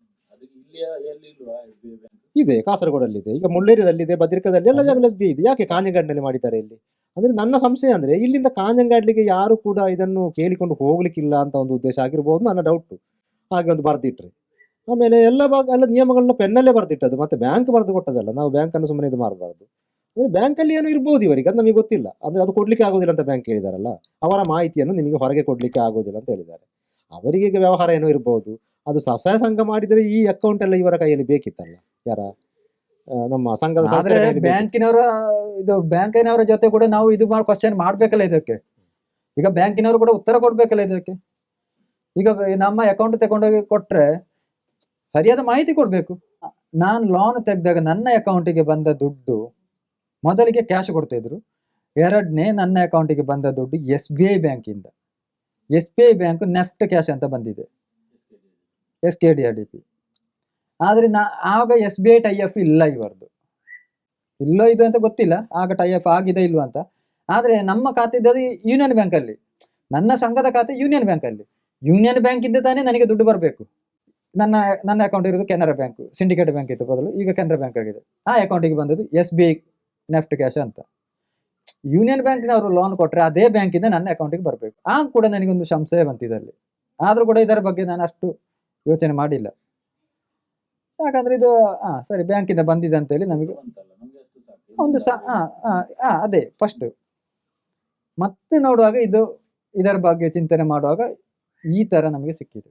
ಇದೆ ಕಾಸರಗೋಡಲ್ಲಿ ಇದೆ ಈಗ ಮುಳ್ಳೇರಿಯದಲ್ಲಿದೆ ಬದ್ರಿಕದಲ್ಲಿ ಎಲ್ಲ ಜಾಗ ಎಸ್ ಬಿ ಇದೆ. ಯಾಕೆ ಕಾಂಜಂಗಾಡಿನಲ್ಲಿ ಮಾಡಿದ್ದಾರೆ ಇಲ್ಲಿ? ಅಂದ್ರೆ ನನ್ನ ಸಂಶಯ ಅಂದ್ರೆ ಇಲ್ಲಿಂದ ಕಾಂಜಂಗಾಡ್ಲಿಗೆ ಯಾರು ಕೂಡ ಇದನ್ನು ಕೇಳಿಕೊಂಡು ಹೋಗ್ಲಿಕ್ಕಿಲ್ಲ ಅಂತ ಒಂದು ಉದ್ದೇಶ ಆಗಿರ್ಬೋದು ನನ್ನ ಡೌಟ್ ಹಾಗೆ ಒಂದು ಬರ್ದಿಟ್ರೆ. ಆಮೇಲೆ ಎಲ್ಲ ಭಾಗ ಎಲ್ಲ ನಿಯಮಗಳನ್ನ ಪೆನ್ನಲ್ಲೇ ಬರ್ದಿಟ್ಟದ್ದು. ಮತ್ತೆ ಬ್ಯಾಂಕ್ ಬರೆದು ಕೊಟ್ಟದಲ್ಲ ನಾವು ಬ್ಯಾಂಕನ್ನು ಸುಮ್ಮನೆ ಇದು ಮಾಡಬಾರ್ದು. ಅಂದ್ರೆ ಬ್ಯಾಂಕಲ್ಲಿ ಏನೋ ಇರ್ಬೋದು ಇವರಿಗೆ ಅದು ನಮಗೆ ಗೊತ್ತಿಲ್ಲ. ಅಂದ್ರೆ ಅದು ಕೊಡ್ಲಿಕ್ಕೆ ಆಗೋದಿಲ್ಲ ಅಂತ ಬ್ಯಾಂಕ್ ಹೇಳಿದಾರಲ್ಲ. ಅವರ ಮಾಹಿತಿಯನ್ನು ನಿಮಗೆ ಹೊರಗೆ ಕೊಡ್ಲಿಕ್ಕೆ ಆಗೋದಿಲ್ಲ ಅಂತ ಹೇಳಿದ್ದಾರೆ. ಅವರಿಗೆ ವ್ಯವಹಾರ ಏನೋ ಇರ್ಬೋದು. ಅದು ಸಹಾಯ ಸಂಘ ಮಾಡಿದರೆ ಈ ಅಕೌಂಟ್ ಎಲ್ಲ ಇವರ ಕೈಯಲ್ಲಿ ಬೇಕಿತ್ತಲ್ಲ? ಯಾರ? ನಮ್ಮ ಸಂಘದ ಬ್ಯಾಂಕಿನವರ ಇದು ಬ್ಯಾಂಕಿನವರ ಜೊತೆ ಕೂಡ ನಾವು ಇದು ಮಾಡಿ ಕ್ವಶನ್ ಮಾಡ್ಬೇಕಲ್ಲ ಇದಕ್ಕೆ. ಈಗ ಬ್ಯಾಂಕಿನವರು ಕೂಡ ಉತ್ತರ ಕೊಡ್ಬೇಕಲ್ಲ ಇದಕ್ಕೆ. ಈಗ ನಮ್ಮ ಅಕೌಂಟ್ ತಗೊಂಡೋಗಿ ಕೊಟ್ರೆ ಸರಿಯಾದ ಮಾಹಿತಿ ಕೊಡ್ಬೇಕು. ನಾನು ಲೋನ್ ತೆಗೆದಾಗ ನನ್ನ ಅಕೌಂಟಿಗೆ ಬಂದ ದುಡ್ಡು ಮೊದಲಿಗೆ ಕ್ಯಾಶ್ ಕೊಡ್ತಾಯಿದ್ರು ಎರಡನೇ ನನ್ನ ಅಕೌಂಟಿಗೆ ಬಂದ ದುಡ್ಡು ಎಸ್ ಬಿ ಐ ಬ್ಯಾಂಕಿಂದ S B I bank NEFT cash ಅಂತ ಬಂದಿದೆ. S K D R D P ಆದ್ರೆ ನಾ, ಆಗ S B I tie F ಇಲ್ಲ ಇವರದು. ಇಲ್ಲೋ ಇದು ಅಂತ ಗೊತ್ತಿಲ್ಲ. ಆಗ ಟೈ ಎಫ್ ಆಗಿದೆ ಇಲ್ವ ಅಂತ. ಆದ್ರೆ ನಮ್ಮ ಖಾತೆ ಇದ್ದದ್ದು ಯೂನಿಯನ್ ಬ್ಯಾಂಕ್ ಅಲ್ಲಿ. ನನ್ನ ಸಂಘದ ಖಾತೆ ಯೂನಿಯನ್ ಬ್ಯಾಂಕ್ ಅಲ್ಲಿ. ಯೂನಿಯನ್ ಬ್ಯಾಂಕ್ ಇಂದ ತಾನೇ ನನಗೆ ದುಡ್ಡು ಬರಬೇಕು. ನನ್ನ ನನ್ನ ಅಕೌಂಟ್ ಇರೋದು ಕೆನರಾ ಬ್ಯಾಂಕ್ ಸಿಂಡಿಕೇಟ್ ಬ್ಯಾಂಕ್ ಇತ್ತು ಬದಲು. ಈಗ ಕೆನರಾ ಬ್ಯಾಂಕ್ ಆಗಿದೆ. ಆ ಅಕೌಂಟಿಗೆ ಬಂದದ್ದು S B I NEFT cash ಅಂತ. ಯೂನಿಯನ್ ಬ್ಯಾಂಕ್ನವರು ಲೋನ್ ಕೊಟ್ಟರೆ ಅದೇ ಬ್ಯಾಂಕಿಂದ ನನ್ನ ಅಕೌಂಟಿಗೆ ಬರಬೇಕು. ಆಗ ಕೂಡ ನನಗೊಂದು ಸಂಶಯ ಬಂತಿದ್ದಲ್ಲಿ ಆದರೂ ಕೂಡ ಇದರ ಬಗ್ಗೆ ನಾನು ಅಷ್ಟು ಯೋಚನೆ ಮಾಡಿಲ್ಲ. ಯಾಕಂದ್ರೆ ಇದು ಹಾ ಸರಿ ಬ್ಯಾಂಕಿಂದ ಬಂದಿದೆ ಅಂತೇಳಿ ನಮಗೆ ಒಂದು ಸ ಹಾ ಅದೇ ಫಸ್ಟ್ ಮತ್ತೆ ನೋಡುವಾಗ ಇದು ಇದರ ಬಗ್ಗೆ ಚಿಂತನೆ ಮಾಡುವಾಗ ಈ ತರ ನಮಗೆ ಸಿಕ್ಕಿದೆ.